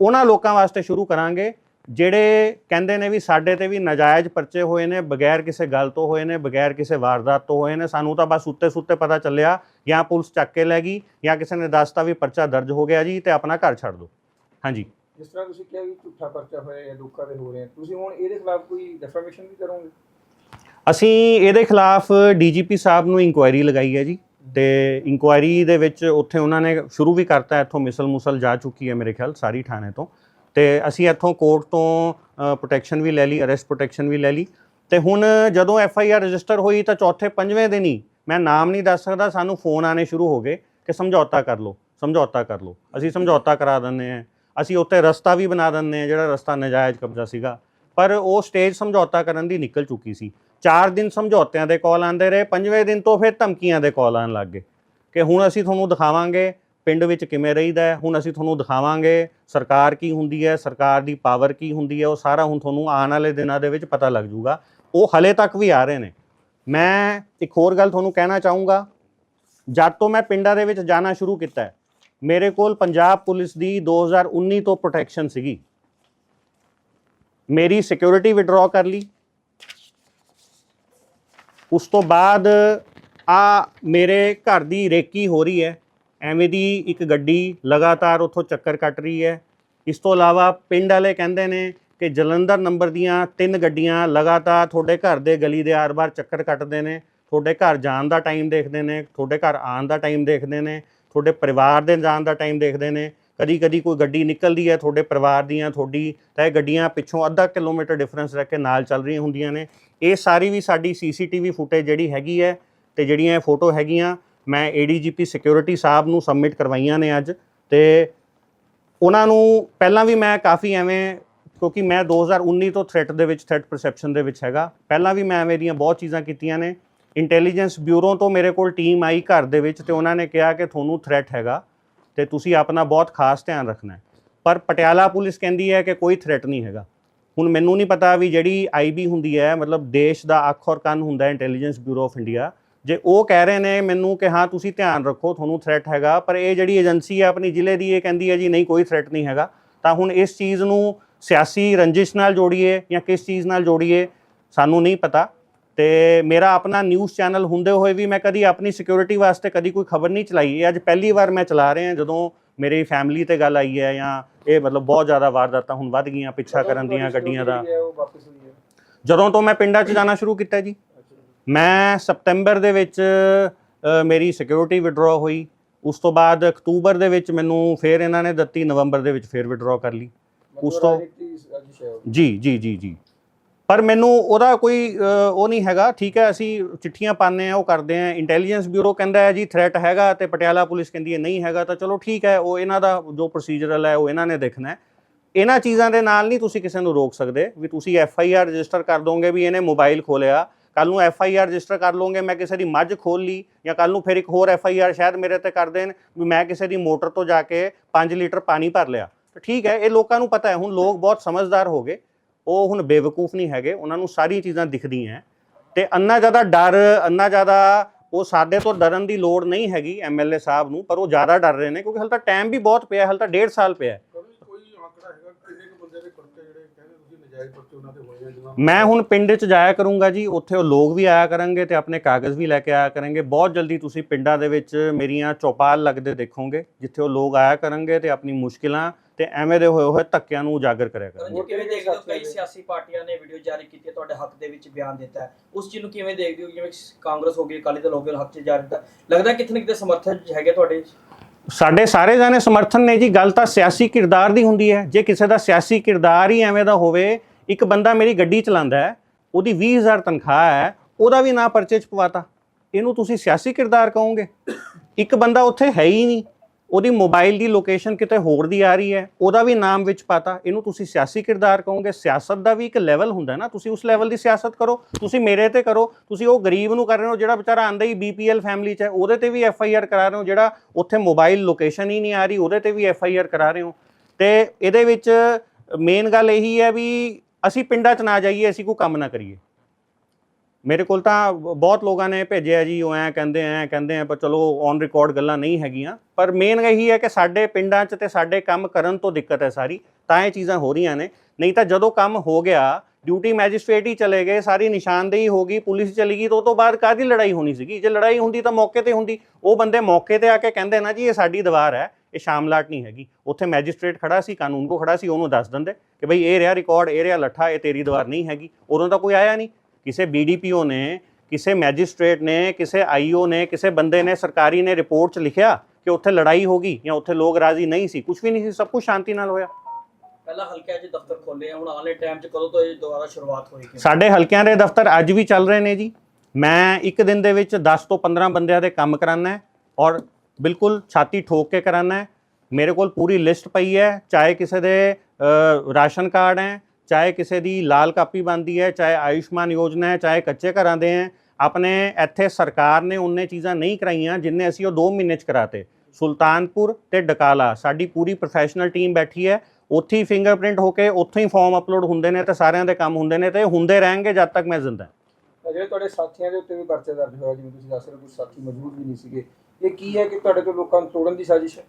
ਉਹਨਾਂ ਲੋਕਾਂ ਵਾਸਤੇ ਸ਼ੁਰੂ ਕਰਾਂਗੇ। ਜਿਹੜੇ ਕਹਿੰਦੇ ਨੇ ਵੀ ਸਾਡੇ ਤੇ ਵੀ ਨਾਜਾਇਜ਼ ਪਰਚੇ ਹੋਏ ਨੇ ਬਗੈਰ ਕਿਸੇ ਗੱਲ ਤੋਂ ਹੋਏ ਨੇ ਬਗੈਰ ਕਿਸੇ ਵਾਰਦਾਤ ਤੋਂ ਹੋਏ ਨੇ ਸਾਨੂੰ ਤਾਂ ਬਸ ਉੱਤੇ ਸੁੱਤੇ ਪਤਾ ਚੱਲਿਆ ਜਾਂ ਪੁਲਿਸ ਚੱਕ ਕੇ ਲੈ ਗਈ ਜਾਂ ਕਿਸੇ ਨੇ ਦੱਸਤਾ ਵੀ ਪਰਚਾ ਦਰਜ ਹੋ ਗਿਆ ਜੀ ਤੇ ਆਪਣਾ ਘਰ ਛੱਡ ਦਿਓ ਹਾਂਜੀ। ਜਿਸ ਤਰ੍ਹਾਂ ਤੁਸੀਂ ਕਿਹਾ ਵੀ ਝੂਠਾ ਪਰਚਾ ਹੋਇਆ ਜਾਂ ਲੋਕਾਂ ਦੇ ਹੋ ਰਹੇ ਆ ਤੁਸੀਂ ਹੁਣ ਇਹਦੇ ਖਿਲਾਫ ਕੋਈ ਡੈਫਾਮੇਸ਼ਨ ਵੀ ਕਰੋਗੇ? ਅਸੀਂ ਇਹਦੇ ਖਿਲਾਫ ਡੀਜੀਪੀ ਸਾਹਿਬ ਨੂੰ ਇਨਕੁਆਇਰੀ ਲਗਾਈ ਹੈ ਜੀ ਤੇ ਇਨਕੁਆਇਰੀ ਦੇ ਵਿੱਚ ਉੱਥੇ ਉਹਨਾਂ ਨੇ ਸ਼ੁਰੂ ਵੀ ਕਰਤਾ ਇੱਥੋਂ ਮਿਸਲ ਮੁਸਲ ਜਾ ਚੁੱਕੀ ਹੈ ਮੇਰੇ ਖਿਆਲ ਸਾਰੀ ਥਾਣੇ ਤੋਂ। ਤੇ ਅਸੀਂ ਇੱਥੋਂ ਕੋਰਟ ਤੋਂ ਪ੍ਰੋਟੈਕਸ਼ਨ ਵੀ ਲੈ ਲਈ ਅਰੈਸਟ ਪ੍ਰੋਟੈਕਸ਼ਨ ਵੀ ਲੈ ਲਈ। ਤੇ ਹੁਣ ਜਦੋਂ ਐਫ ਆਈ ਆਰ ਰਜਿਸਟਰ ਹੋਈ ਤਾਂ ਚੌਥੇ ਪੰਜਵੇਂ ਦਿਨ ਹੀ ਮੈਂ ਨਾਮ ਨਹੀਂ ਦੱਸ ਸਕਦਾ, ਸਾਨੂੰ ਫੋਨ ਆਣੇ ਸ਼ੁਰੂ ਹੋ ਗਏ ਕਿ ਸਮਝੌਤਾ ਕਰ ਲਓ, ਸਮਝੌਤਾ ਕਰ ਲਓ। ਅਸੀਂ ਸਮਝੌਤਾ ਕਰਾ ਦਿੰਦੇ ਹਾਂ। ਅਸੀਂ ਉੱਤੇ ਰਸਤਾ ਵੀ ਬਣਾ ਦਿੰਦੇ ਹਾਂ, ਜਿਹੜਾ ਰਸਤਾ ਨਜਾਇਜ਼ ਕਬਜ਼ਾ ਸੀਗਾ। ਪਰ ਉਹ ਸਟੇਜ ਸਮਝੌਤਾ ਕਰਨ ਦੀ ਨਿਕਲ ਚੁੱਕੀ ਸੀ। 4 ਦਿਨ ਸਮਝੌਤਿਆਂ ਦੇ ਕਾਲ ਆਉਂਦੇ ਰਹੇ, ਪੰਜਵੇਂ ਦਿਨ ਤੋਂ ਫਿਰ ਧਮਕੀਆਂ ਦੇ ਕਾਲ ਆਉਣ ਲੱਗ ਗਏ ਕਿ ਹੁਣ ਅਸੀਂ ਤੁਹਾਨੂੰ ਦਿਖਾਵਾਂਗੇ ਪਿੰਡ ਵਿੱਚ ਕਿਵੇਂ ਰਹੀਦਾ ਹੁਣ ਅਸੀਂ ਤੁਹਾਨੂੰ ਦਿਖਾਵਾਂਗੇ ਸਰਕਾਰ ਕੀ ਹੁੰਦੀ ਹੈ, ਸਰਕਾਰ ਦੀ ਪਾਵਰ ਕੀ ਹੁੰਦੀ ਹੈ, ਉਹ ਸਾਰਾ ਹੁਣ ਤੁਹਾਨੂੰ ਆਉਣ ਵਾਲੇ ਦਿਨਾਂ ਦੇ ਵਿੱਚ ਪਤਾ ਲੱਗ ਜਾਊਗਾ। ਉਹ ਹਲੇ ਤੱਕ ਵੀ ਆ ਰਹੇ ਨੇ। ਮੈਂ ਇੱਕ ਹੋਰ ਗੱਲ ਤੁਹਾਨੂੰ ਕਹਿਣਾ ਚਾਹੂੰਗਾ। ਜਦ ਤੋਂ ਮੈਂ ਪਿੰਡਾਂ ਦੇ ਵਿੱਚ ਜਾਣਾ ਸ਼ੁਰੂ ਕੀਤਾ ਮੇਰੇ ਕੋਲ ਪੰਜਾਬ ਪੁਲਿਸ ਦੀ 2019 ਤੋਂ ਪ੍ਰੋਟੈਕਸ਼ਨ ਸੀਗੀ। ਮੇਰੀ ਸਿਕਿਉਰਿਟੀ ਵਿਡਰਾਅ ਕਰ ਲਈ। ਉਸ ਤੋਂ ਬਾਅਦ ਆ ਮੇਰੇ ਘਰ ਦੀ ਰੇਕੀ ਹੋ ਰਹੀ ਹੈ। ਐਵੇਂ ਦੀ ਇੱਕ ਗੱਡੀ ਲਗਾਤਾਰ ਉੱਥੋਂ ਚੱਕਰ ਕੱਟ ਰਹੀ ਹੈ। ਇਸ ਤੋਂ ਇਲਾਵਾ ਪਿੰਡ ਵਾਲੇ ਕਹਿੰਦੇ ਨੇ ਕਿ ਜਲੰਧਰ ਨੰਬਰ ਦੀਆਂ ਤਿੰਨ ਗੱਡੀਆਂ ਲਗਾਤਾਰ ਤੁਹਾਡੇ ਘਰ ਦੇ ਗਲੀ ਦੇ ਆਰ-ਪਾਰ ਚੱਕਰ ਕੱਟਦੇ ਨੇ। ਤੁਹਾਡੇ ਘਰ ਜਾਣ ਦਾ ਟਾਈਮ ਦੇਖਦੇ ਨੇ, ਤੁਹਾਡੇ ਘਰ ਆਉਣ ਦਾ ਟਾਈਮ ਦੇਖਦੇ ਨੇ, ਤੁਹਾਡੇ ਪਰਿਵਾਰ ਦੇ ਜਾਣ ਦਾ ਟਾਈਮ ਦੇਖਦੇ ਨੇ। ਕਦੀ ਕਦੀ ਕੋਈ ਗੱਡੀ ਨਿਕਲਦੀ ਹੈ ਤੁਹਾਡੇ ਪਰਿਵਾਰ ਦੀਆਂ, ਤੁਹਾਡੀ ਤਾਂ ਇਹ ਗੱਡੀਆਂ ਪਿੱਛੋਂ ਅੱਧਾ ਕਿਲੋਮੀਟਰ ਡਿਫਰੈਂਸ ਰੱਖ ਕੇ ਨਾਲ ਚੱਲ ਰਹੀਆਂ ਹੁੰਦੀਆਂ ਨੇ। ਇਹ ਸਾਰੀ ਵੀ ਸਾਡੀ ਸੀਸੀਟੀਵੀ ਫੁਟੇਜ ਜਿਹੜੀ ਹੈਗੀ ਹੈ ਤੇ ਜਿਹੜੀਆਂ ਇਹ ਫੋਟੋ ਹੈਗੀਆਂ ਮੈਂ ਏਡੀਜੀਪੀ ਸਿਕਿਉਰਿਟੀ ਸਾਹਿਬ ਨੂੰ ਸਬਮਿਟ ਕਰਵਾਈਆਂ ਨੇ ਅੱਜ ਤੇ ਉਹਨਾਂ ਨੂੰ ਪਹਿਲਾਂ ਵੀ ਮੈਂ ਕਾਫੀ ਐਵੇਂ, ਕਿਉਂਕਿ ਮੈਂ 2019 ਤੋਂ ਥ੍ਰੈਟ ਦੇ ਵਿੱਚ ਥ੍ਰੈਟ ਪਰਸੈਪਸ਼ਨ ਦੇ ਵਿੱਚ ਹੈਗਾ, ਪਹਿਲਾਂ ਵੀ ਮੈਂ ਐਵੇਂ ਦੀਆਂ ਬਹੁਤ ਚੀਜ਼ਾਂ ਕੀਤੀਆਂ ਨੇ। ਇੰਟੈਲੀਜੈਂਸ ਬਿਊਰੋ ਤੋਂ ਮੇਰੇ ਕੋਲ ਟੀਮ ਆਈ ਘਰ ਦੇ ਵਿੱਚ ਤੇ ਉਹਨਾਂ ਨੇ ਕਿਹਾ ਕਿ ਤੁਹਾਨੂੰ ਥ੍ਰੈਟ ਹੈਗਾ ਤੇ ਤੁਸੀਂ ਆਪਣਾ ਬਹੁਤ ਖਾਸ ਧਿਆਨ ਰੱਖਣਾ ਪਰ ਪਟਿਆਲਾ ਪੁਲਿਸ ਕਹਿੰਦੀ ਹੈ ਕਿ ਕੋਈ ਥ੍ਰੈਟ ਨਹੀਂ ਹੈਗਾ। ਹੁਣ ਮੈਨੂੰ ਨਹੀਂ ਪਤਾ ਵੀ ਜਿਹੜੀ ਆਈਬੀ ਹੁੰਦੀ ਹੈ, ਮਤਲਬ ਦੇਸ਼ ਦਾ ਅੱਖ ਔਰ ਕੰਨ ਹੁੰਦਾ ਇੰਟੈਲੀਜੈਂਸ ਬਿਊਰੋ ਆਫ ਇੰਡੀਆ ਜੇ ਉਹ ਕਹਿ ਰਹੇ ਨੇ ਮੈਨੂੰ ਕਿ ਹਾਂ ਤੁਸੀਂ ਧਿਆਨ ਰੱਖੋ ਤੁਹਾਨੂੰ ਥ੍ਰੈਟ ਹੈਗਾ ਪਰ ਇਹ ਜਿਹੜੀ ਏਜੰਸੀ ਹੈ ਆਪਣੀ ਜ਼ਿਲ੍ਹੇ ਦੀ ਇਹ ਕਹਿੰਦੀ ਹੈ ਜੀ ਨਹੀਂ ਕੋਈ ਥ੍ਰੈਟ ਨਹੀਂ ਹੈਗਾ। ਤਾਂ ਹੁਣ ਇਸ ਚੀਜ਼ ਨੂੰ ਸਿਆਸੀ ਰੰਜਿਸ਼ ਨਾਲ ਜੋੜੀਏ ਜਾਂ ਕਿਸ ਚੀਜ਼ ਨਾਲ ਜੋੜੀਏ ਸਾਨੂੰ ਨਹੀਂ ਪਤਾ। ਤੇ ਮੇਰਾ ਆਪਣਾ ਨਿਊਜ਼ ਚੈਨਲ ਹੁੰਦੇ ਹੋਏ ਵੀ ਮੈਂ ਕਦੀ ਆਪਣੀ ਸਿਕਿਉਰਿਟੀ ਵਾਸਤੇ ਕਦੀ ਕੋਈ ਖਬਰ ਨਹੀਂ ਚਲਾਈ। ਇਹ ਅੱਜ ਪਹਿਲੀ ਵਾਰ ਮੈਂ ਚਲਾ ਰਿਹਾ ਜਦੋਂ ਮੇਰੀ ਫੈਮਿਲੀ ਤੇ ਗੱਲ ਆਈ ਹੈ ਜਾਂ ਇਹ ਮਤਲਬ ਬਹੁਤ ਜ਼ਿਆਦਾ ਵਾਰਦਾਤਾਂ ਹੁਣ ਵੱਧ ਗਈਆਂ ਪਿੱਛਾ ਕਰਨ ਦੀਆਂ ਗੱਡੀਆਂ ਦਾ। ਜਦੋਂ ਤੋਂ ਮੈਂ ਪਿੰਡਾਂ 'ਚ ਜਾਣਾ ਸ਼ੁਰੂ ਕੀਤਾ ਜੀ। ਮੈਂ ਸਪਟੈਂਬਰ ਦੇ ਵਿੱਚ ਮੇਰੀ ਸਿਕਿਉਰਿਟੀ ਵਿਡਰਾਅ ਹੋਈ। ਉਸ ਤੋਂ ਬਾਅਦ ਅਕਤੂਬਰ ਦੇ ਵਿੱਚ ਮੈਨੂੰ ਫਿਰ ਇਹਨਾਂ ਨੇ ਦਿੱਤੀ ਨਵੰਬਰ ਦੇ ਵਿੱਚ ਫਿਰ ਵਿਡਰਾਅ ਕਰ ਲਈ। ਉਸ ਤੋਂ-। ਜੀ ਜੀ ਜੀ ਜੀ। ਪਰ ਮੈਨੂੰ ਉਹਦਾ ਕੋਈ ਉਹ ਨਹੀਂ ਹੈਗਾ। ਠੀਕ ਹੈ ਅਸੀਂ ਚਿੱਠੀਆਂ ਪਾਉਂਦੇ ਆ ਉਹ ਕਰਦੇ ਆ ਇੰਟੈਲੀਜੈਂਸ ਬਿਊਰੋ ਕਹਿੰਦਾ ਹੈ ਜੀ ਥ੍ਰੈਟ ਹੈਗਾ ਤੇ ਪਟਿਆਲਾ ਪੁਲਿਸ ਕਹਿੰਦੀ ਹੈ ਨਹੀਂ ਹੈਗਾ ਤਾਂ ਚਲੋ ਠੀਕ ਹੈ ਉਹ ਇਹਨਾਂ ਦਾ ਜੋ ਪ੍ਰੋਸੀਜਰਲ ਹੈ ਉਹ ਇਹਨਾਂ ਨੇ ਦੇਖਣਾ ਹੈ। ਇਹਨਾਂ ਚੀਜ਼ਾਂ ਦੇ ਨਾਲ ਨਹੀਂ ਤੁਸੀਂ ਕਿਸੇ ਨੂੰ ਰੋਕ ਸਕਦੇ ਵੀ ਤੁਸੀਂ ਐਫ ਆਈ ਆਰ ਰਜਿਸਟਰ ਕਰ ਦੋਗੇ ਵੀ ਇਹਨੇ ਮੋਬਾਈਲ ਖੋਲਿਆ। ਕੱਲ ਨੂੰ ਐਫ ਆਈ ਆਰ ਰਜਿਸਟਰ ਕਰ ਲਓਗੇ, ਮੈਂ ਕਿਸੇ ਦੀ ਮੱਝ ਖੋਲ ਲਈ ਜਾਂ ਕੱਲ ਨੂੰ ਫਿਰ ਇੱਕ ਹੋਰ ਐਫ ਆਈ ਆਰ ਸ਼ਾਇਦ ਮੇਰੇ ਤੇ ਕਰ ਦੇਣ, ਵੀ ਮੈਂ ਕਿਸੇ ਦੀ ਮੋਟਰ ਤੋਂ ਜਾ ਕੇ 5 ਲੀਟਰ ਪਾਣੀ ਭਰ ਲਿਆ। ਤਾਂ ਠੀਕ ਹੈ, ਇਹ ਲੋਕਾਂ ਨੂੰ ਪਤਾ ਹੈ, ਹੁਣ ਲੋਕ ਬਹੁਤ ਸਮਝਦਾਰ ਹੋ ਗਏ। ਉਹ ਹੁਣ ਬੇਵਕੂਫ ਨਹੀਂ ਹੈਗੇ, ਉਹਨਾਂ ਨੂੰ ਸਾਰੀਆਂ ਚੀਜ਼ਾਂ ਦਿਖਦੀਆਂ ਤੇ ਅੰਨਾ ਜ਼ਿਆਦਾ ਡਰ ਅੰਨਾ ਜ਼ਿਆਦਾ ਉਹ ਸਾਡੇ ਤੋਂ ਡਰਨ ਦੀ ਲੋੜ ਨਹੀਂ ਹੈਗੀ ਐਮਐਲਏ ਸਾਹਿਬ ਨੂੰ, ਪਰ ਉਹ ਜ਼ਿਆਦਾ ਡਰ ਰਹੇ ਨੇ, ਕਿਉਂਕਿ ਹਾਲੇ ਤਾਂ ਟਾਈਮ ਵੀ ਬਹੁਤ ਪਿਆ ਹਾਲੇ ਤਾਂ ਡੇਢ ਸਾਲ ਪਿਆ ਹੈ। ਕਵੀ ਕੋਈ ਆંકੜਾ ਹੈਗਾ ਕਿੰਨੇ ਕੁ ਬੰਦੇ ਦੇ ਪਰਚੇ ਜਿਹੜੇ ਕਹਿੰਦੇ ਤੁਸੀਂ ਨਜਾਇਜ਼ ਪਰਚੇ ਉਹਨਾਂ ਦੇ ਹੋਏ ਆ ਜਿਨ੍ਹਾਂ ਮੈਂ ਹੁਣ ਪਿੰਡ 'ਚ ਜਾਇਆ ਕਰੂੰਗਾ ਜੀ ਉੱਥੇ ਉਹ ਲੋਕ ਵੀ ਆਇਆ ਕਰਨਗੇ ਤੇ ਆਪਣੇ ਕਾਗਜ਼ ਵੀ ਲੈ ਕੇ ਆਇਆ ਕਰਨਗੇ। ਬਹੁਤ ਜਲਦੀ ਤੁਸੀਂ ਪਿੰਡਾਂ ਦੇ ਵਿੱਚ ਮੇਰੀਆਂ ਚੌਪਾਲ ਲੱਗਦੇ ਦੇਖੋਗੇ ਜਿੱਥੇ ਉਹ ਲੋਕ ਆਇਆ ਕਰਨਗੇ ਤੇ ਆਪਣੀ ਮੁਸ਼ਕਿਲਾਂ ਤੇ ਐਵੇਂ ਦੇ ਹੋਏ ਹੋਏ ਧੱਕਿਆਂ ਨੂੰ ਉਜਾਗਰ ਕਰਿਆ ਕਰਨਗੇ। ਕਿਵੇਂ ਦੇਖਦੇ ਹੋ? ਕਈ ਸਿਆਸੀ ਪਾਰਟੀਆਂ ਨੇ ਵੀਡੀਓ ਜਾਰੀ ਕੀਤੀ ਹੈ ਤੁਹਾਡੇ ਹੱਕ ਦੇ ਵਿੱਚ ਬਿਆਨ ਦਿੱਤਾ ਹੈ। ਉਸ ਚੀਜ਼ ਨੂੰ ਕਿਵੇਂ ਦੇਖਦੇ ਹੋ? ਜਿਵੇਂ ਕਾਂਗਰਸ ਹੋ ਗਈ ਅਕਾਲੀ ਦਲ ਹੋ ਗਿਆ ਹੱਕ 'ਚ ਜਾਰੀ ਦਿੱਤਾ। ਲੱਗਦਾ ਕਿਤੇ ਨਾ ਕਿਤੇ ਸਮਰਥਨ ਹੈਗੇ ਤੁਹਾਡੇ? ਸਾਡੇ ਸਾਰੇ ਜਾਣੇ ਸਮਰਥਨ ਨੇ ਜੀ ਗੱਲ ਤਾਂ ਸਿਆਸੀ ਕਿਰਦਾਰ ਦੀ ਹੁੰਦੀ ਹੈ। ਜੇ ਕਿਸੇ ਦਾ ਸਿਆਸੀ ਕਿਰਦਾਰ ਹੀ ਐਵੇਂ ਦਾ ਹੋਵੇ ਇੱਕ ਬੰਦਾ ਮੇਰੀ ਗੱਡੀ ਚਲਾਉਂਦਾ ਹੈ, ਉਹਦੀ 20000 ਤਨਖਾਹ ਹੈ, ਉਹਦਾ ਵੀ ਨਾਂ ਪਰਚੇ 'ਚ ਪਵਾਤਾ। ਇਹਨੂੰ ਤੁਸੀਂ ਸਿਆਸੀ ਕਿਰਦਾਰ ਕਹੋਗੇ? ਇੱਕ ਬੰਦਾ ਉੱਥੇ ਹੈ ਹੀ ਨਹੀਂ। ਉਹਦੀ ਮੋਬਾਈਲ ਦੀ ਲੋਕੇਸ਼ਨ ਕਿਤੇ ਹੋਰ ਦੀ ਆ ਰਹੀ ਹੈ, ਉਹਦਾ ਵੀ ਨਾਮ ਵਿੱਚ ਪਾਤਾ। ਇਹਨੂੰ ਤੁਸੀਂ ਸਿਆਸੀ ਕਿਰਦਾਰ ਕਹੋਗੇ? ਸਿਆਸਤ ਦਾ ਵੀ ਇੱਕ ਲੈਵਲ ਹੁੰਦਾ ਨਾ, ਤੁਸੀਂ ਉਸ ਲੈਵਲ ਦੀ ਸਿਆਸਤ ਕਰੋ। ਤੁਸੀਂ ਮੇਰੇ ਤੇ ਕਰੋ। ਤੁਸੀਂ ਉਹ ਗਰੀਬ ਨੂੰ ਕਰ ਰਹੇ ਹੋ, ਜਿਹੜਾ ਵਿਚਾਰਾ ਆਂਦਾ ਹੀ ਬੀਪੀਐਲ ਫੈਮਿਲੀ 'ਚ ਹੈ, ਉਹਦੇ ਤੇ ਵੀ ਐਫ ਆਈ ਆਰ ਕਰਾ ਰਹੇ ਹੋ, ਜਿਹੜਾ ਉੱਥੇ ਮੋਬਾਈਲ ਲੋਕੇਸ਼ਨ ਹੀ ਨਹੀਂ ਆ ਰਹੀ, ਉਹਦੇ ਤੇ ਵੀ ਐਫ ਆਈ ਆਰ ਕਰਾ ਰਹੇ ਹੋ। ਤੇ ਇਹਦੇ ਵਿੱਚ ਮੇਨ ਗੱਲ ਇਹੀ ਹੈ ਵੀ ਅਸੀਂ ਪਿੰਡਾਂ 'ਚ ਨਾ ਜਾਈਏ, ਅਸੀਂ ਕੋਈ ਕੰਮ ਨਾ ਕਰੀਏ। ਮੇਰੇ ਕੋਲ ਤਾਂ ਬਹੁਤ ਲੋਕਾਂ ਨੇ ਭੇਜਿਆ ਜੀ, ਉਹ ਐਂ ਕਹਿੰਦੇ ਐਂ ਕਹਿੰਦੇ ਆ, ਪਰ ਚਲੋ ਔਨ ਰਿਕਾਰਡ ਗੱਲਾਂ ਨਹੀਂ ਹੈਗੀਆਂ। ਪਰ ਮੇਨ ਇਹੀ ਹੈ ਕਿ ਸਾਡੇ ਪਿੰਡਾਂ 'ਚ ਤੇ ਸਾਡੇ ਕੰਮ ਕਰਨ ਤੋਂ ਦਿੱਕਤ ਹੈ ਸਾਰੀ, ਤਾਂ ਇਹ ਚੀਜ਼ਾਂ ਹੋ ਰਹੀਆਂ ਨੇ। ਨਹੀਂ ਤਾਂ ਜਦੋਂ ਕੰਮ ਹੋ ਗਿਆ ਡਿਊਟੀ ਮੈਜਿਸਟ੍ਰੇਟ ਹੀ ਚਲੇ ਗਏ, ਸਾਰੀ ਨਿਸ਼ਾਨਦੇਹੀ ਹੋ ਗਈ, ਪੁਲਿਸ ਚਲੀ ਗਈ, ਤਾਂ ਉਹ ਤੋਂ ਬਾਅਦ ਕਾਹਦੀ ਲੜਾਈ ਹੋਣੀ ਸੀਗੀ? ਜੇ ਲੜਾਈ ਹੁੰਦੀ ਤਾਂ ਮੌਕੇ ਤੇ ਹੁੰਦੀ। ਉਹ ਬੰਦੇ ਮੌਕੇ ਤੇ ਆ ਕੇ ਕਹਿੰਦੇ ਨਾ ਜੀ, ਇਹ ਸਾਡੀ ਦੀਵਾਰ ਹੈ ਇਹ ਸ਼ਾਮਲਾਟ ਨਹੀਂ ਹੈਗੀ। ਉੱਥੇ ਮੈਜਿਸਟ੍ਰੇਟ ਖੜਾ ਸੀ ਕਾਨੂੰਨ ਕੋ ਖੜਾ ਸੀ ਉਹਨੂੰ ਦੱਸ ਦਿੰਦੇ ਕਿ ਭਈ ਇਹ ਰਿਹਾ ਰਿਕਾਰਡ ਇਹ ਰਿਹਾ ਲੱਠਾ ਇਹ ਤੇਰੀ ਦੀਵਾਰ ਨਹੀਂ ਹੈਗੀ। ਉਦੋਂ ਤਾਂ ਕੋਈ ਆਇਆ ਨਹੀਂ। ਕਿਸੇ ਬੀਡੀਪੀਓ ਨੇ ਕਿਸੇ ਮੈਜਿਸਟ੍ਰੇਟ ਨੇ ਕਿਸੇ ਆਈਓ ਨੇ ਕਿਸੇ ਬੰਦੇ ਨੇ ਸਰਕਾਰੀ ਨੇ ਰਿਪੋਰਟ 'ਚ ਲਿਖਿਆ ਕਿ ਉੱਥੇ ਲੜਾਈ ਹੋ ਗਈ ਜਾਂ ਉੱਥੇ ਲੋਕ ਰਾਜ਼ੀ ਨਹੀਂ ਸੀ। ਕੁਝ ਵੀ ਨਹੀਂ ਸੀ ਸਭ ਕੁਝ ਸ਼ਾਂਤੀ ਨਾਲ ਹੋਇਆ। ਪਹਿਲਾਂ ਹਲਕਿਆਂ 'ਚ ਦਫ਼ਤਰ ਖੋਲੇ ਆ ਹੁਣ ਵਾਲੇ ਟਾਈਮ 'ਚ ਕਦੋਂ ਤੋਂ ਇਹ ਦੁਬਾਰਾ ਸ਼ੁਰੂਆਤ ਹੋਏਗੀ ਸਾਡੇ ਹਲਕਿਆਂ ਦੇ ਦਫ਼ਤਰ ਅੱਜ ਵੀ ਚੱਲ ਰਹੇ ਨੇ ਜੀ। ਮੈਂ ਇੱਕ ਦਿਨ ਦੇ ਵਿੱਚ 10 ਤੋਂ 15 ਬੰਦਿਆਂ ਦੇ ਕੰਮ ਕਰਾਨਾ ਹੈ ਔਰ ਬਿਲਕੁਲ ਛਾਤੀ ਠੋਕ ਕੇ ਕਰਾਨਾ ਹੈ। ਮੇਰੇ ਕੋਲ ਪੂਰੀ ਲਿਸਟ ਪਈ ਹੈ, ਚਾਹੇ ਕਿਸੇ ਦੇ ਰਾਸ਼ਨ ਕਾਰਡ ਹੈ, ਚਾਹੇ ਕਿਸੇ ਦੀ ਲਾਲ ਕਾਪੀ ਬਣਦੀ ਹੈ, ਚਾਹੇ ਆਯੁਸ਼ਮਾਨ ਯੋਜਨਾ ਹੈ, ਚਾਹੇ ਕੱਚੇ ਘਰਾਂ ਦੇ ਹੈ। ਆਪਣੇ ਇੱਥੇ ਸਰਕਾਰ ਨੇ ਉਹਨੇ ਚੀਜ਼ਾਂ ਨਹੀਂ ਕਰਾਈਆਂ ਜਿੰਨੇ ਅਸੀਂ ਉਹ 2 ਮਹੀਨੇ ਚ ਕਰਾਤੇ। ਸੁਲਤਾਨਪੁਰ ਤੇ ਡਕਾਲਾ, ਸਾਡੀ ਪੂਰੀ ਪ੍ਰੋਫੈਸ਼ਨਲ ਟੀਮ ਬੈਠੀ ਹੈ। ਉੱਥੇ ਹੀ ਫਿੰਗਰਪ੍ਰਿੰਟ ਹੋ ਕੇ ਉੱਥੇ ਹੀ ਫਾਰਮ ਅਪਲੋਡ ਹੁੰਦੇ ਨੇ ਤੇ ਸਾਰਿਆਂ ਦੇ ਕੰਮ ਹੁੰਦੇ ਨੇ ਤੇ ਹੁੰਦੇ ਰਹਿਣਗੇ ਜਦ ਤੱਕ ਮੈਂ ਜ਼ਿੰਦਾ ਤਾਂ ਜਿਹੜੇ ਤੁਹਾਡੇ ਸਾਥੀਆਂ ਦੇ ਉੱਤੇ ਵੀ ਪਰਚੇ ਦਰਜ ਹੋਇਆ ਜਿਵੇਂ ਤੁਸੀਂ ਦੱਸ ਰਹੇ ਹੋ, ਕੁਝ ਸਾਥੀ ਮੌਜੂਦ ਵੀ ਨਹੀਂ ਸੀਗੇ। ਇਹ ਕੀ ਹੈ ਕਿ ਤੁਹਾਡੇ ਤੋਂ ਲੋਕਾਂ ਨੂੰ ਤੋੜਨ ਦੀ ਸਾਜ਼ਿਸ਼ ਹੈ?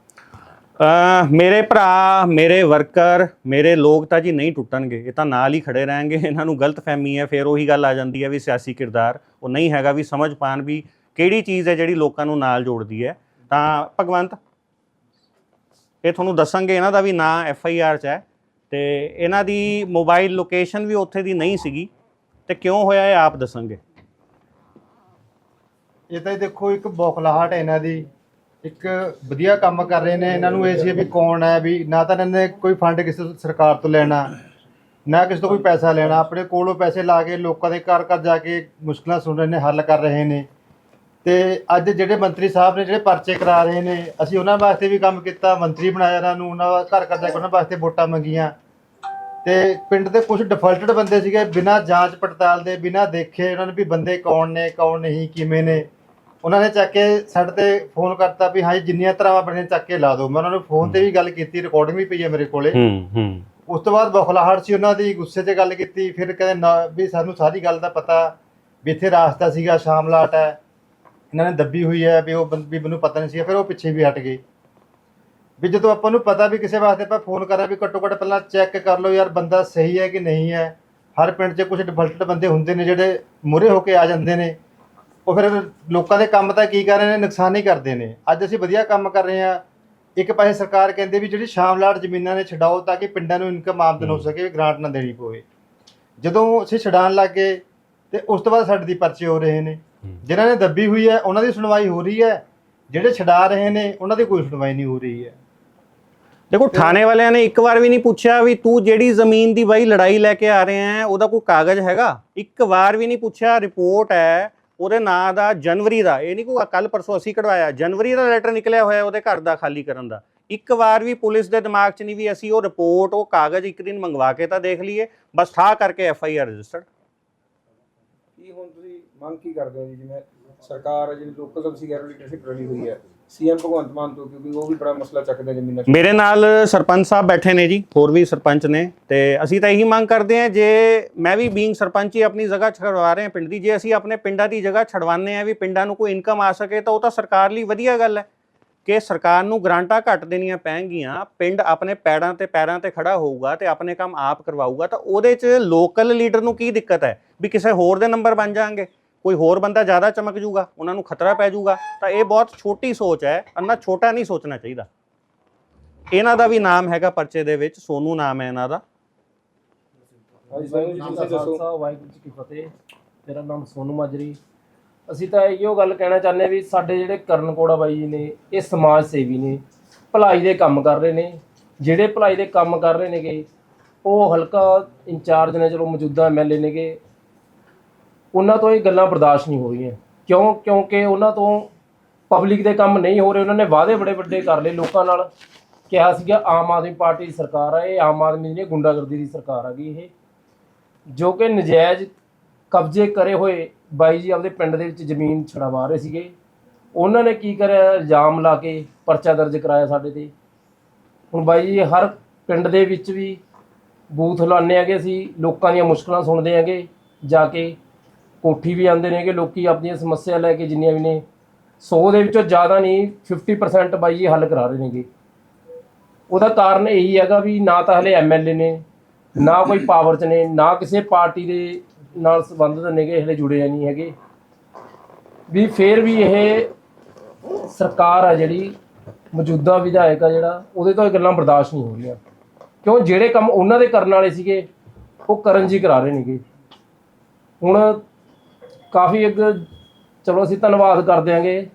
ਅ ਮੇਰੇ ਭਰਾ, ਮੇਰੇ ਵਰਕਰ, ਮੇਰੇ ਲੋਕ ਤਾਂ ਜੀ ਨਹੀਂ ਟੁੱਟਣਗੇ। ਇਹ ਤਾਂ ਨਾਲ ਹੀ ਖੜੇ ਰਹਿਣਗੇ। ਇਹਨਾਂ ਨੂੰ ਗਲਤ ਫਹਿਮੀ ਹੈ। ਫਿਰ ਉਹੀ ਗੱਲ ਆ ਜਾਂਦੀ ਹੈ ਵੀ ਸਿਆਸੀ ਕਿਰਦਾਰ। ਉਹ ਨਹੀਂ ਹੈਗਾ ਵੀ ਸਮਝ ਪਾਣ ਵੀ ਕਿਹੜੀ ਚੀਜ਼ ਹੈ ਜਿਹੜੀ ਲੋਕਾਂ ਨੂੰ ਨਾਲ ਜੋੜਦੀ ਹੈ। ਤਾਂ ਭਗਵੰਤ, ਇਹ ਤੁਹਾਨੂੰ ਦੱਸਾਂਗੇ ਇਹਨਾਂ ਦਾ ਵੀ ਨਾਂ ਐਫ ਆਈ ਆਰ 'ਚ ਹੈ ਤੇ ਇਹਨਾਂ ਦੀ ਮੋਬਾਈਲ ਲੋਕੇਸ਼ਨ ਵੀ ਉੱਥੇ ਦੀ ਨਹੀਂ ਸੀਗੀ। ਤੇ ਕਿਉਂ ਹੋਇਆ ਇਹ ਆਪ ਦੱਸਣਗੇ ਇਹ ਤਾਂ ਦੇਖੋ ਇੱਕ ਬੌਖਲਾਹਟ ਹੈ ਇਹਨਾਂ ਦੀ। ਇੱਕ ਵਧੀਆ ਕੰਮ ਕਰ ਰਹੇ ਨੇ, ਇਹਨਾਂ ਨੂੰ ਇਹ ਸੀ ਵੀ ਕੌਣ ਹੈ ਵੀ ਨਾ ਤਾਂ ਇਹਨਾਂ ਨੇ ਕੋਈ ਫੰਡ ਕਿਸੇ ਤੋਂ ਸਰਕਾਰ ਤੋਂ ਲੈਣਾ, ਨਾ ਕਿਸੇ ਤੋਂ ਕੋਈ ਪੈਸਾ ਲੈਣਾ। ਆਪਣੇ ਕੋਲੋਂ ਪੈਸੇ ਲਾ ਕੇ ਲੋਕਾਂ ਦੇ ਘਰ ਘਰ ਜਾ ਕੇ ਮੁਸ਼ਕਲਾਂ ਸੁਣ ਰਹੇ ਨੇ, ਹੱਲ ਕਰ ਰਹੇ ਨੇ। ਤੇ ਅੱਜ ਜਿਹੜੇ ਮੰਤਰੀ ਸਾਹਿਬ ਨੇ ਜਿਹੜੇ ਪਰਚੇ ਕਰਾ ਰਹੇ ਨੇ, ਅਸੀਂ ਉਹਨਾਂ ਵਾਸਤੇ ਵੀ ਕੰਮ ਕੀਤਾ, ਮੰਤਰੀ ਬਣਾਇਆ ਇਹਨਾਂ ਨੂੰ, ਉਹਨਾਂ ਘਰ ਘਰ ਜਾ ਕੇ ਉਹਨਾਂ ਵਾਸਤੇ ਵੋਟਾਂ ਮੰਗੀਆਂ। ਤੇ ਪਿੰਡ ਦੇ ਕੁਝ ਡਿਫਾਲਟਡ ਬੰਦੇ ਸੀਗੇ, ਬਿਨਾਂ ਜਾਂਚ ਪੜਤਾਲ ਦੇ, ਬਿਨਾਂ ਦੇਖੇ ਉਹਨਾਂ ਨੇ ਵੀ ਬੰਦੇ ਕੌਣ ਨੇ, ਕੌਣ ਨਹੀਂ, ਕਿਵੇਂ ਨੇ। ਉਹਨਾਂ ਨੇ ਚੱਕ ਕੇ ਸਾਡੇ ਤੇ ਫੋਨ ਕਰਤਾ ਵੀ ਹਾਂ ਜੀ ਜਿੰਨੀਆਂ ਤਰ੍ਹਾਂ ਬਣੀਆਂ ਚੱਕ ਕੇ ਲਾ ਦਿਓ। ਮੈਂ ਉਹਨਾਂ ਨੂੰ ਫੋਨ ਤੇ ਵੀ ਗੱਲ ਕੀਤੀ ਰਿਕਾਰਡਿੰਗ ਵੀ ਪਈ ਹੈ ਮੇਰੇ ਕੋਲੇ। ਹੂੰ ਹੂੰ। ਉਸ ਤੋਂ ਬਾਅਦ ਬਖਲਾਹਟ ਸੀ ਉਹਨਾਂ ਦੀ ਗੁੱਸੇ 'ਚ ਗੱਲ ਕੀਤੀ ਫਿਰ ਕਹਿੰਦੇ ਨਾ ਵੀ ਸਾਨੂੰ ਸਾਰੀ ਗੱਲ ਦਾ ਪਤਾ ਵੀ ਇੱਥੇ ਰਾਸਤਾ ਸੀਗਾ ਸ਼ਾਮਲਾਟ ਹੈ। ਇਹਨਾਂ ਨੇ ਦੱਬੀ ਹੋਈ ਹੈ ਵੀ ਉਹ ਬੰ- ਵੀ ਮੈਨੂੰ ਪਤਾ ਨਹੀਂ ਸੀਗਾ ਫਿਰ ਉਹ ਪਿੱਛੇ ਵੀ ਹਟ ਗਏ। ਵੀ ਜਦੋਂ ਆਪਾਂ ਨੂੰ ਪਤਾ ਵੀ ਕਿਸੇ ਵਾਸਤੇ ਆਪਾਂ ਫੋਨ ਕਰਾਂ ਵੀ ਘੱਟੋ ਘੱਟ ਪਹਿਲਾਂ ਚੈੱਕ ਕਰ ਲਓ ਯਾਰ ਬੰਦਾ ਸਹੀ ਹੈ ਕਿ ਨਹੀਂ ਹੈ। ਹਰ ਪਿੰਡ 'ਚ ਕੁਝ ਡਿਫਾਲਟਡ ਬੰਦੇ ਹੁੰਦੇ ਨੇ ਜਿਹੜੇ ਮੂਹਰੇ ਹੋ ਕੇ ਆ ਜਾਂਦੇ ਨੇ। ਉਹ ਫਿਰ ਲੋਕਾਂ ਦੇ ਕੰਮ ਤਾਂ ਕੀ ਕਰ ਰਹੇ ਨੇ? ਨੁਕਸਾਨ ਹੀ ਕਰਦੇ ਨੇ। ਅੱਜ ਅਸੀਂ ਵਧੀਆ ਕੰਮ ਕਰ ਰਹੇ ਹਾਂ। ਇੱਕ ਪਾਸੇ ਸਰਕਾਰ ਕਹਿੰਦੇ ਵੀ ਜਿਹੜੀ ਸ਼ਾਮਲਾਟ ਜ਼ਮੀਨਾਂ ਨੇ ਛਡਾਓ ਤਾਂ ਕਿ ਪਿੰਡਾਂ ਨੂੰ ਇਨਕਮ ਆਮਦਨ ਹੋ ਸਕੇ ਗ੍ਰਾਂਟ ਨਾ ਦੇਣੀ ਪਵੇ। ਜਦੋਂ ਅਸੀਂ ਛਡਾਣ ਲੱਗ ਗਏ ਤੇ ਉਸ ਤੋਂ ਬਾਅਦ ਸਾਡੇ ਦੀ ਪਰਚੇ ਹੋ ਰਹੇ ਨੇ। ਜਿਨ੍ਹਾਂ ਨੇ ਦੱਬੀ ਹੋਈ ਹੈ ਉਹਨਾਂ ਦੀ ਸੁਣਵਾਈ ਹੋ ਰਹੀ ਹੈ। ਜਿਹੜੇ ਛਡਾ ਰਹੇ ਨੇ ਉਹਨਾਂ ਦੀ ਕੋਈ ਸੁਣਵਾਈ ਨਹੀਂ ਹੋ ਰਹੀ ਹੈ। ਦੇਖੋ ਥਾਣੇ ਵਾਲਿਆਂ ਨੇ ਇੱਕ ਵਾਰ ਵੀ ਨਹੀਂ ਪੁੱਛਿਆ ਵੀ ਤੂੰ ਜਿਹੜੀ ਜ਼ਮੀਨ ਦੀ ਬਾਈ ਲੜਾਈ ਲੈ ਕੇ ਆ ਰਹੇ ਹੈ ਉਹਦਾ ਕੋਈ ਕਾਗਜ਼ ਹੈਗਾ? ਇੱਕ ਵਾਰ ਵੀ ਨਹੀਂ ਪੁੱਛਿਆ ਰਿਪੋਰਟ ਹੈ। ਉਹਦੇ ਨਾਂ ਦਾ ਜਨਵਰੀ ਦਾ, ਇਹ ਨਹੀਂ ਕੋਈ ਕੱਲ ਪਰਸੋਂ ਅਸੀਂ ਕਢਵਾਇਆ, ਜਨਵਰੀ ਦਾ ਲੈਟਰ ਨਿਕਲਿਆ ਹੋਇਆ ਉਹਦੇ ਘਰ ਦਾ ਖਾਲੀ ਕਰਨ ਦਾ। ਇੱਕ ਵਾਰ ਵੀ ਪੁਲਿਸ ਦੇ ਦਿਮਾਗ 'ਚ ਨਹੀਂ ਵੀ ਅਸੀਂ ਉਹ ਰਿਪੋਰਟ ਉਹ ਕਾਗਜ਼ ਇੱਕ ਦਿਨ ਮੰਗਵਾ ਕੇ ਤਾਂ ਦੇਖ ਲਈਏ, ਬਸ ਠਾ ਕਰਕੇ ਐਫ ਆਈ ਆਰ ਰਜਿਸਟਰਡ ਕੀ ਹੁਣ ਤੁਸੀਂ ਮੰਗ ਕੀ ਕਰਦੇ ਹੋ ਜੀ? ਜਿਵੇਂ ਸਰਕਾਰ ਹੈ, ਜਿਹੜੀ ਲੋਕਲ ਤੋਂ ਤੁਸੀਂ ਗੈਰ ਲੀਡਰਸ਼ਿਪ ਰਲੀ ਹੋਈ ਹੈ। ਸੀਐਮ ਭਗਵੰਤ ਮਾਨ ਤੋਂ, ਕਿਉਂਕਿ ਉਹ ਵੀ ਬੜਾ ਮਸਲਾ ਚੱਕਦੇ ਜ਼ਮੀਨਾਂ ਮੇਰੇ ਨਾਲ ਸਰਪੰਚ ਸਾਹਿਬ ਬੈਠੇ ਨੇ ਜੀ, ਹੋਰ ਵੀ ਸਰਪੰਚ ਨੇ, ਤੇ ਅਸੀਂ ਤਾਂ ਇਹੀ ਮੰਗ ਕਰਦੇ ਹਾਂ, ਜੇ ਮੈਂ ਵੀ ਬੀਇੰਗ ਸਰਪੰਚ ਹੀ ਆਪਣੀ ਜਗ੍ਹਾ ਛਡਵਾ ਰਹੇ ਹਾਂ ਪਿੰਡ ਦੀ, ਜੇ ਅਸੀਂ ਆਪਣੇ ਪਿੰਡਾਂ ਦੀ ਜਗ੍ਹਾ ਛਡਵਾਉਂਦੇ ਹਾਂ ਵੀ ਪਿੰਡਾਂ ਨੂੰ ਕੋਈ ਇਨਕਮ ਆ ਸਕੇ, ਤਾਂ ਉਹ ਤਾਂ ਸਰਕਾਰ ਲਈ ਵਧੀਆ ਗੱਲ ਹੈ ਕਿ ਸਰਕਾਰ ਨੂੰ ਗ੍ਰਾਂਟਾਂ ਘੱਟ ਦੇਣੀਆਂ ਪੈਣਗੀਆਂ, ਪਿੰਡ ਆਪਣੇ ਪੈੜਾਂ ਤੇ ਪੈਰਾਂ ਤੇ ਖੜਾ ਹੋਊਗਾ ਤੇ ਆਪਣੇ ਕੰਮ ਆਪ ਕਰਵਾਊਗਾ, ਤਾਂ ਉਹਦੇ 'ਚ ਲੋਕਲ ਲੀਡਰ ਨੂੰ ਕੀ ਦਿੱਕਤ ਹੈ? ਵੀ ਕਿਸੇ ਹੋਰ ਦੇ ਨੰਬਰ ਬਣ ਜਾਣਗੇ। ਕੋਈ ਹੋਰ ਬੰਦਾ ਜ਼ਿਆਦਾ ਚਮਕ ਜੂਗਾ ਉਹਨਾਂ ਨੂੰ ਖਤਰਾ ਪੈ ਜੂਗਾ ਤਾਂ ਇਹ ਬਹੁਤ ਛੋਟੀ ਸੋਚ ਹੈ ਅੰਨਾ ਛੋਟਾ ਨਹੀਂ ਸੋਚਣਾ ਚਾਹੀਦਾ। ਇਹਨਾਂ ਦਾ ਵੀ ਨਾਮ ਹੈਗਾ ਪਰਚੇ ਦੇ ਵਿੱਚ ਸੋਨੂ ਨਾਮ ਹੈ ਇਹਨਾਂ ਦਾ। ਸੋਨੂੰ ਜੀ ਦੱਸੋ। ਖਾਲਸਾ ਵਾਹਿਗੁਰੂ ਜੀ ਕੀ ਫਤਿਹ। ਮੇਰਾ ਨਾਮ ਸੋਨੂ ਮਾਜਰੀ। ਅਸੀਂ ਤਾਂ ਇਹੋ ਗੱਲ ਕਹਿਣਾ ਚਾਹੁੰਦੇ ਹਾਂ ਵੀ ਸਾਡੇ ਜਿਹੜੇ ਕਰਨ ਕੋੜਾ ਬਾਈ ਜੀ ਨੇ ਇਹ ਸਮਾਜ ਸੇਵੀ ਨੇ ਭਲਾਈ ਦੇ ਕੰਮ ਕਰ ਰਹੇ ਨੇ। ਜਿਹੜੇ ਭਲਾਈ ਦੇ ਕੰਮ ਕਰ ਰਹੇ ਨੇਗੇ ਉਹ ਹਲਕਾ ਇੰਚਾਰਜ ਨੇ ਚਲੋ ਮੌਜੂਦਾ ਐਮਐਲਏ ਨੇਗੇ ਉਹਨਾਂ ਤੋਂ ਇਹ ਗੱਲਾਂ ਬਰਦਾਸ਼ਤ ਨਹੀਂ ਹੋ ਰਹੀਆਂ। ਕਿਉਂ? ਕਿਉਂਕਿ ਉਹਨਾਂ ਤੋਂ ਪਬਲਿਕ ਦੇ ਕੰਮ ਨਹੀਂ ਹੋ ਰਹੇ। ਉਹਨਾਂ ਨੇ ਵਾਅਦੇ ਬੜੇ ਵੱਡੇ ਕਰ ਲਏ ਲੋਕਾਂ ਨਾਲ। ਕਿਹਾ ਸੀਗਾ, ਆਮ ਆਦਮੀ ਪਾਰਟੀ ਦੀ ਸਰਕਾਰ ਆ ਇਹ, ਆਮ ਆਦਮੀ ਦੀ ਗੁੰਡਾਗਰਦੀ ਦੀ ਸਰਕਾਰ ਆ ਗਈ ਇਹ। ਜੋ ਕਿ ਨਜਾਇਜ਼ ਕਬਜ਼ੇ ਕਰੇ ਹੋਏ ਬਾਈ ਜੀ ਆਪਦੇ ਪਿੰਡ ਦੇ ਵਿੱਚ ਜ਼ਮੀਨ ਛੜਵਾ ਰਹੇ ਸੀਗੇ। ਉਹਨਾਂ ਨੇ ਕੀ ਕਰਿਆ? ਇਲਜ਼ਾਮ ਲਾ ਕੇ ਪਰਚਾ ਦਰਜ ਕਰਾਇਆ ਸਾਡੇ ਤੇ। ਹੁਣ ਬਾਈ ਜੀ ਹਰ ਪਿੰਡ ਦੇ ਵਿੱਚ ਵੀ ਬੂਥ ਲਾਉਂਦੇ ਹੈਗੇ ਅਸੀਂ ਲੋਕਾਂ ਦੀਆਂ ਮੁਸ਼ਕਲਾਂ ਸੁਣਦੇ ਹੈਗੇ। ਜਾ ਕੇ ਕੋਠੀ ਵੀ ਆਉਂਦੇ ਨੇਗੇ, ਲੋਕੀ ਆਪਣੀਆਂ ਸਮੱਸਿਆ ਲੈ ਕੇ ਜਿੰਨੀਆਂ ਵੀ ਨੇ 100 ਦੇ ਵਿੱਚੋਂ ਜ਼ਿਆਦਾ ਨਹੀਂ 50% ਬਾਈ ਜੀ ਹੱਲ ਕਰਾ ਰਹੇ ਨੇਗੇ। ਉਹਦਾ ਕਾਰਨ ਇਹੀ ਹੈਗਾ ਵੀ ਨਾ ਤਾਂ ਹਲੇ ਐਮਐਲਏ ਨੇ, ਨਾ ਕੋਈ ਪਾਵਰ ਚ ਨੇ, ਨਾ ਕਿਸੇ ਪਾਰਟੀ ਦੇ ਨਾਲ ਸੰਬੰਧਿਤ ਨੇਗੇ, ਹਲੇ ਜੁੜੇ ਨਹੀਂ ਹੈਗੇ। ਵੀ ਫੇਰ ਵੀ ਇਹ ਸਰਕਾਰ ਆ ਜਿਹੜੀ, ਮੌਜੂਦਾ ਵਿਧਾਇਕ ਆ ਜਿਹੜਾ, ਉਹਦੇ ਤੋਂ ਇਹ ਗੱਲਾਂ ਬਰਦਾਸ਼ਤ ਨਹੀਂ ਹੋ ਰਹੀਆਂ। ਕਿਉਂ? ਜਿਹੜੇ ਕੰਮ ਉਹਨਾਂ ਦੇ ਕਰਨ ਵਾਲੇ ਸੀਗੇ, ਉਹ ਕਰਨ ਜੀ ਕਰਾ ਰਹੇ ਨੇਗੇ। ਹੁਣ ਕਾਫੀ ਇੱਕ ਚਲੋ ਅਸੀਂ ਧੰਨਵਾਦ ਕਰ ਦਿਆਂਗੇ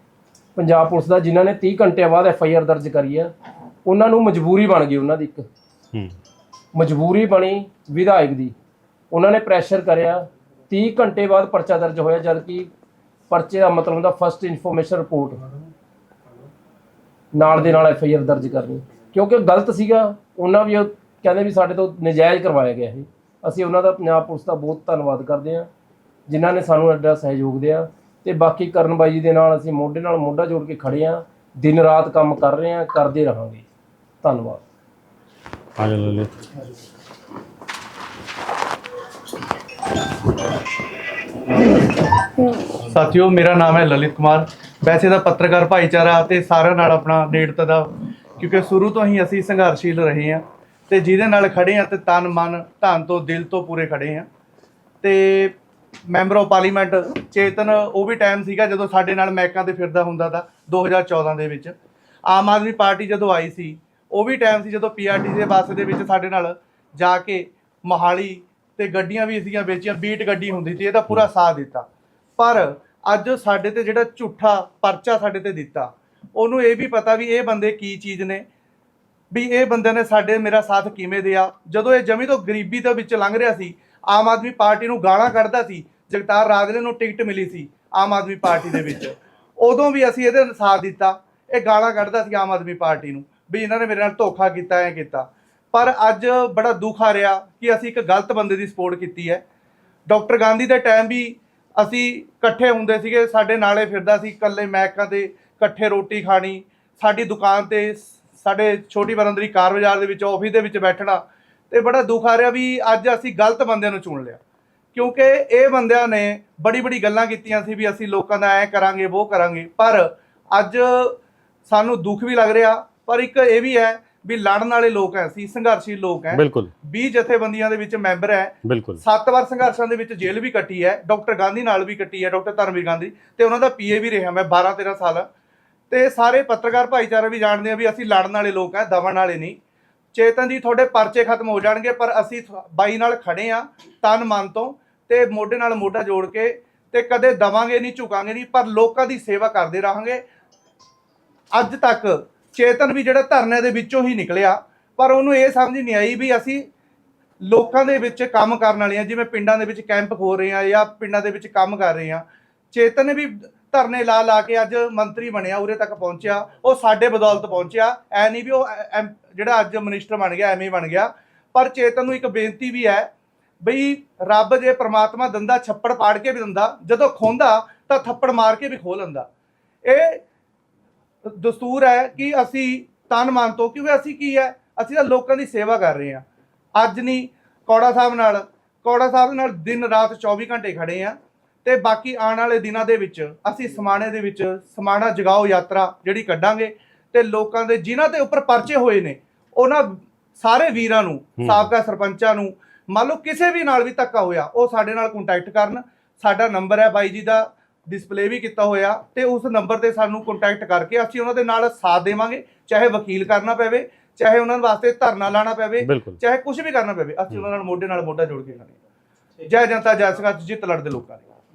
ਪੰਜਾਬ ਪੁਲਿਸ ਦਾ ਜਿਨ੍ਹਾਂ ਨੇ 30 ਘੰਟਿਆਂ ਬਾਅਦ ਐਫ ਆਈ ਆਰ ਦਰਜ ਕਰੀ ਆ। ਉਹਨਾਂ ਨੂੰ ਮਜਬੂਰੀ ਬਣ ਗਈ ਉਹਨਾਂ ਦੀ ਇੱਕ। ਹੂੰ। ਮਜਬੂਰੀ ਬਣੀ ਵਿਧਾਇਕ ਦੀ। ਉਹਨਾਂ ਨੇ ਪ੍ਰੈਸ਼ਰ ਕਰਿਆ। 30 ਘੰਟੇ ਬਾਅਦ ਪਰਚਾ ਦਰਜ ਹੋਇਆ ਜਦ ਕਿ ਪਰਚੇ ਦਾ ਮਤਲਬ ਹੁੰਦਾ ਫਸਟ ਇਨਫੋਰਮੇਸ਼ਨ ਰਿਪੋਰਟ ਨਾਲ ਦੇ ਨਾਲ ਐਫ ਆਈ ਆਰ ਦਰਜ ਕਰਨੀ। ਕਿਉਂਕਿ ਗਲਤ ਸੀਗਾ। ਉਹਨਾਂ ਵੀ ਉਹ ਕਹਿੰਦੇ ਵੀ ਸਾਡੇ ਤੋਂ ਨਜਾਇਜ਼ ਕਰਵਾਇਆ ਗਿਆ ਇਹ। ਅਸੀਂ ਉਹਨਾਂ ਦਾ ਪੰਜਾਬ ਪੁਲਿਸ ਦਾ ਬਹੁਤ ਧੰਨਵਾਦ ਕਰਦੇ ਹਾਂ। ਜਿਨ੍ਹਾਂ ਨੇ ਸਾਨੂੰ ਐਡਾ ਸਹਿਯੋਗ ਦਿਆ ਤੇ ਬਾਕੀ ਕਰਨ ਬਾਈ ਜੀ ਦੇ ਨਾਲ ਅਸੀਂ ਮੋਢੇ ਨਾਲ ਮੋਢਾ ਜੋੜ ਕੇ ਖੜੇ ਹਾਂ, ਦਿਨ ਰਾਤ ਕੰਮ ਕਰ ਰਹੇ ਹਾਂ, ਕਰਦੇ ਰਹਾਂਗੇ। ਧੰਨਵਾਦ। ਆ ਜਾ ਲਲਿਤ। ਸਾਥੀਓ, ਮੇਰਾ ਨਾਮ ਹੈ ਲਲਿਤ ਕੁਮਾਰ। ਵੈਸੇ ਤਾਂ ਪੱਤਰਕਾਰ ਭਾਈਚਾਰਾ ਤੇ ਸਾਰਿਆਂ ਨਾਲ ਆਪਣਾ ਨੇੜਤਾ ਦਾ ਕਿਉਂਕਿ ਸ਼ੁਰੂ ਤੋਂ ਹੀ ਅਸੀਂ ਸੰਘਰਸ਼ੀਲ ਰਹੇ ਹਾਂ ਤੇ ਜਿਹਦੇ ਨਾਲ ਖੜੇ ਹਾਂ ਤੇ ਤਨ ਮਨ ਧਨ ਤੋਂ ਦਿਲ ਤੋਂ ਪੂਰੇ ਖੜੇ ਹਾਂ। ਤੇ ਮੈਂਬਰ ਆਫ ਪਾਰਲੀਮੈਂਟ, ਚੇਤਨ, ਉਹ ਵੀ ਟਾਈਮ ਸੀਗਾ ਜਦੋਂ ਸਾਡੇ ਨਾਲ ਮੈਕਾਂ ਤੇ ਫਿਰਦਾ ਹੁੰਦਾ ਤਾਂ 2014 ਦੇ ਵਿੱਚ। ਆਮ ਆਦਮੀ ਪਾਰਟੀ ਜਦੋਂ ਆਈ ਸੀ, ਉਹ ਵੀ ਟਾਈਮ ਸੀ ਜਦੋਂ ਪੀਆਰਟੀ ਦੇ ਬੱਸ ਦੇ ਵਿੱਚ ਸਾਡੇ ਨਾਲ ਜਾ ਕੇ ਮੋਹਾਲੀ ਤੇ ਗੱਡੀਆਂ ਵੀ ਸੀਗੀਆਂ ਵੇਚੀਆਂ, ਬੀਟ ਗੱਡੀ ਹੁੰਦੀ ਸੀ ਇਹਦਾ ਪੂਰਾ ਸਾਥ ਦਿੱਤਾ। ਪਰ ਅੱਜ ਸਾਡੇ ਤੇ ਜਿਹੜਾ ਝੂਠਾ ਪਰਚਾ ਸਾਡੇ ਤੇ ਦਿੱਤਾ, ਉਹਨੂੰ ਇਹ ਵੀ ਪਤਾ ਵੀ ਇਹ ਬੰਦੇ ਕੀ ਚੀਜ਼ ਨੇ, ਵੀ ਇਹ ਬੰਦੇ ਨੇ ਸਾਡੇ, ਮੇਰਾ ਸਾਥ ਕਿਵੇਂ ਦਿਆ। ਜਦੋਂ ਇਹ ਜਮੀ ਤੋਂ ਗਰੀਬੀ ਦੇ ਵਿੱਚ ਲੰਘ ਰਿਹਾ ਸੀ ਆਮ ਆਦਮੀ ਪਾਰਟੀ ਨੂੰ ਗਾਲਾਂ ਕੱਢਦਾ ਸੀ, ਜਗਤਾਰ ਰਾਜਲੇ ਨੂੰ ਟਿਕਟ ਮਿਲੀ ਸੀ ਆਮ ਆਦਮੀ ਪਾਰਟੀ ਦੇ ਵਿੱਚ। ਉਦੋਂ ਵੀ ਅਸੀਂ ਇਹਦੇ ਸਾਥ ਦਿੱਤਾ, ਇਹ ਗਾਲਾਂ ਕੱਢਦਾ ਸੀ ਆਮ ਆਦਮੀ ਪਾਰਟੀ ਨੂੰ ਵੀ ਇਹਨਾਂ ਨੇ ਮੇਰੇ ਨਾਲ ਧੋਖਾ ਕੀਤਾ, ਐ ਕੀਤਾ। ਪਰ ਅੱਜ ਬੜਾ ਦੁੱਖ ਆ ਰਿਹਾ ਕਿ ਅਸੀਂ ਇੱਕ ਗਲਤ ਬੰਦੇ ਦੀ ਸਪੋਰਟ ਕੀਤੀ ਹੈ। ਡਾਕਟਰ ਗਾਂਧੀ ਦੇ ਟਾਈਮ ਵੀ ਅਸੀਂ ਇਕੱਠੇ ਹੁੰਦੇ ਸੀਗੇ, ਸਾਡੇ ਨਾਲੇ ਫਿਰਦਾ ਸੀ ਇਕੱਲੇ ਮੈਕਾਂ ਤੇ ਇਕੱਠੇ ਰੋਟੀ ਖਾਣੀ, ਸਾਡੀ ਦੁਕਾਨ ਤੇ ਸਾਡੇ ਛੋਟੀ ਬਰੰਦਰੀ ਕਾਰ ਬਾਜ਼ਾਰ ਦੇ ਵਿੱਚ ਆਫਿਸ ਦੇ ਵਿੱਚ ਬੈਠਣਾ ਤੇ ਬੜਾ ਦੁੱਖ ਆ ਰਿਹਾ ਵੀ ਅੱਜ ਅਸੀਂ ਗਲਤ ਬੰਦਿਆਂ ਨੂੰ ਚੁਣ ਲਿਆ। ਕਿਉਂਕਿ ਇਹ ਬੰਦਿਆਂ ਨੇ ਬੜੀ ਬੜੀ ਗੱਲਾਂ ਕੀਤੀਆਂ ਸੀ ਵੀ ਅਸੀਂ ਲੋਕਾਂ ਦਾ ਐ ਕਰਾਂਗੇ ਉਹ ਕਰਾਂਗੇ। ਪਰ ਅੱਜ ਸਾਨੂੰ ਦੁੱਖ ਵੀ ਲੱਗ ਰਿਹਾ ਪਰ ਇੱਕ ਇਹ ਵੀ ਹੈ ਵੀ ਲੜਨ ਵਾਲੇ ਲੋਕ ਐ ਅਸੀਂ ਸੰਘਰਸ਼ੀ ਲੋਕ ਐ। ਬਿਲਕੁਲ। 20 ਜਥੇਬੰਦੀਆਂ ਦੇ ਵਿੱਚ ਮੈਂਬਰ ਹੈ ਬਿਲਕੁਲ। ਸੱਤ ਵਾਰ ਸੰਘਰਸ਼ਾਂ ਦੇ ਵਿੱਚ ਜੇਲ੍ਹ ਵੀ ਕੱਟੀ ਹੈ ਡਾਕਟਰ ਗਾਂਧੀ ਨਾਲ ਵੀ ਕੱਟੀ ਹੈ ਡਾਕਟਰ ਧਰਮਵੀਰ ਗਾਂਧੀ ਤੇ ਉਹਨਾਂ ਦਾ ਪੀਏ ਵੀ ਰਿਹਾ ਮੈਂ 12 13 ਸਾਲ। ਤੇ ਸਾਰੇ ਪੱਤਰਕਾਰ ਭਾਈਚਾਰਾ ਵੀ ਜਾਣਦੇ ਆ ਵੀ ਅਸੀਂ ਲੜਨ ਵਾਲੇ ਲੋਕ ਆ ਦਮਨ ਵਾਲੇ ਨਹੀਂ। ਚੇਤਨ ਜੀ, ਤੁਹਾਡੇ ਪਰਚੇ ਖਤਮ ਹੋ ਜਾਣਗੇ, ਪਰ ਅਸੀਂ ਤੁ- ਬਾਈ ਨਾਲ ਖੜੇ ਆ ਤਨ ਮਨ ਤੋਂ, ਤੇ ਮੋਢੇ ਨਾਲ ਮੋਢਾ ਜੋੜ ਕੇ, ਤੇ ਕਦੇ ਦਵਾਂਗੇ ਨਹੀਂ, ਝੁਕਾਂਗੇ ਨਹੀਂ, ਪਰ ਲੋਕਾਂ ਦੀ ਸੇਵਾ ਕਰਦੇ ਰਹਾਂਗੇ। ਅੱਜ ਤੱਕ ਚੇਤਨ ਵੀ ਜਿਹੜਾ ਧਰਨੇ ਦੇ ਵਿੱਚੋਂ ਹੀ ਨਿਕਲਿਆ, ਪਰ ਉਹਨੂੰ ਇਹ ਸਮਝ ਨਹੀਂ ਆਈ ਵੀ ਅਸੀਂ ਲੋਕਾਂ ਦੇ ਵਿੱਚ ਕੰਮ ਕਰਨ ਵਾਲੇ ਆ ਜਿਵੇਂ ਪਿੰਡਾਂ ਦੇ ਵਿੱਚ ਕੈਂਪ ਖੋਲ ਰਹੇ ਆ ਜਾਂ ਪਿੰਡਾਂ ਦੇ ਵਿੱਚ ਕੰਮ ਕਰ ਰਹੇ ਆ ਚੇਤਨ ਨੇ ਵੀ ਧਰਨੇ ਲਾ ਲਾ ਕੇ ਅੱਜ ਮੰਤਰੀ ਬਣਿਆ, ਉਰੇ ਤੱਕ ਪਹੁੰਚਿਆ, ਉਹ ਸਾਡੇ ਬਦੌਲਤ ਪਹੁੰਚਿਆ, ਐ ਨਹੀਂ ਵੀ ਉਹ ਐਮ- ਜਿਹੜਾ ਅੱਜ ਮਿਨਿਸਟਰ ਬਣ ਗਿਆ, ਐਵੇਂ ਹੀ ਬਣ ਗਿਆ। ਪਰ ਚੇਤਨ ਨੂੰ ਇੱਕ ਬੇਨਤੀ ਵੀ ਹੈ ਬਈ, ਰੱਬ ਜੇ ਪ੍ਰਮਾਤਮਾ ਦੰਦਾ, ਛੱਪੜ ਪਾੜ ਕੇ ਵੀ ਦਿੰਦਾ, ਜਦੋਂ ਖੋਂਦਾ, ਤਾਂ ਥੱਪੜ ਮਾਰ ਕੇ ਵੀ ਖੋਹ ਲੈਂਦਾ। ਇਹ ਦਸਤੂਰ ਹੈ ਕਿ ਅਸੀਂ ਤਨ ਮਨ ਤੋਂ, ਕਿਉਂਕਿ ਅਸੀਂ ਕੀ ਹੈ, ਅਸੀਂ ਤਾਂ ਲੋਕਾਂ ਦੀ ਸੇਵਾ ਕਰ ਰਹੇ ਹਾਂ। ਅੱਜ ਨਹੀਂ, ਕੌੜਾ ਸਾਹਿਬ ਨਾਲ, ਕੌੜਾ ਸਾਹਿਬ ਨਾਲ ਦਿਨ ਰਾਤ 24 ਘੰਟੇ ਖੜੇ ਆ ਤੇ ਬਾਕੀ ਆਉਣ ਵਾਲੇ ਦਿਨਾਂ ਦੇ ਵਿੱਚ ਅਸੀਂ ਸਮਾਣੇ ਦੇ ਵਿੱਚ ਸਮਾਣਾ ਜਗਾਓ ਯਾਤਰਾ ਜਿਹੜੀ ਕੱਢਾਂਗੇ ਤੇ ਲੋਕਾਂ ਦੇ ਜਿਨ੍ਹਾਂ ਦੇ ਉੱਪਰ ਪਰਚੇ ਹੋਏ ਨੇ ਉਹਨਾਂ ਸਾਰੇ ਵੀਰਾਂ ਨੂੰ। ਸਾਬਕਾ ਸਰਪੰਚਾਂ ਨੂੰ ਮੰਨ ਲਓ ਕਿਸੇ ਵੀ ਨਾਲ ਵੀ ਧੱਕਾ ਹੋਇਆ ਉਹ ਸਾਡੇ ਨਾਲ ਕੰਟੈਕਟ ਕਰਨ। ਸਾਡਾ ਨੰਬਰ ਹੈ ਬਾਈ ਜੀ ਦਾ ਡਿਸਪਲੇ ਵੀ ਕੀਤਾ ਹੋਇਆ ਤੇ ਉਸ ਨੰਬਰ ਤੇ ਸਾਨੂੰ ਕੰਟੈਕਟ ਕਰਕੇ ਅਸੀਂ ਉਹਨਾਂ ਦੇ ਨਾਲ ਸਾਥ ਦੇਵਾਂਗੇ ਚਾਹੇ ਵਕੀਲ ਕਰਨਾ ਪਵੇ ਚਾਹੇ ਉਹਨਾਂ ਵਾਸਤੇ ਧਰਨਾ ਲਾਣਾ ਪਵੇ ਚਾਹੇ ਕੁਝ ਵੀ ਕਰਨਾ ਪਵੇ ਅਸੀਂ ਉਹਨਾਂ ਨਾਲ ਮੋਢੇ ਨਾਲ ਮੋਢਾ ਜੋੜ ਕੇ ਖੜੇ ਜੈ ਜਨਤਾ ਜੈ ਸੰਘਰਸ਼ ਜਿੱਤ ਲੜਦੇ ਲੋਕਾਂ ਦੀ।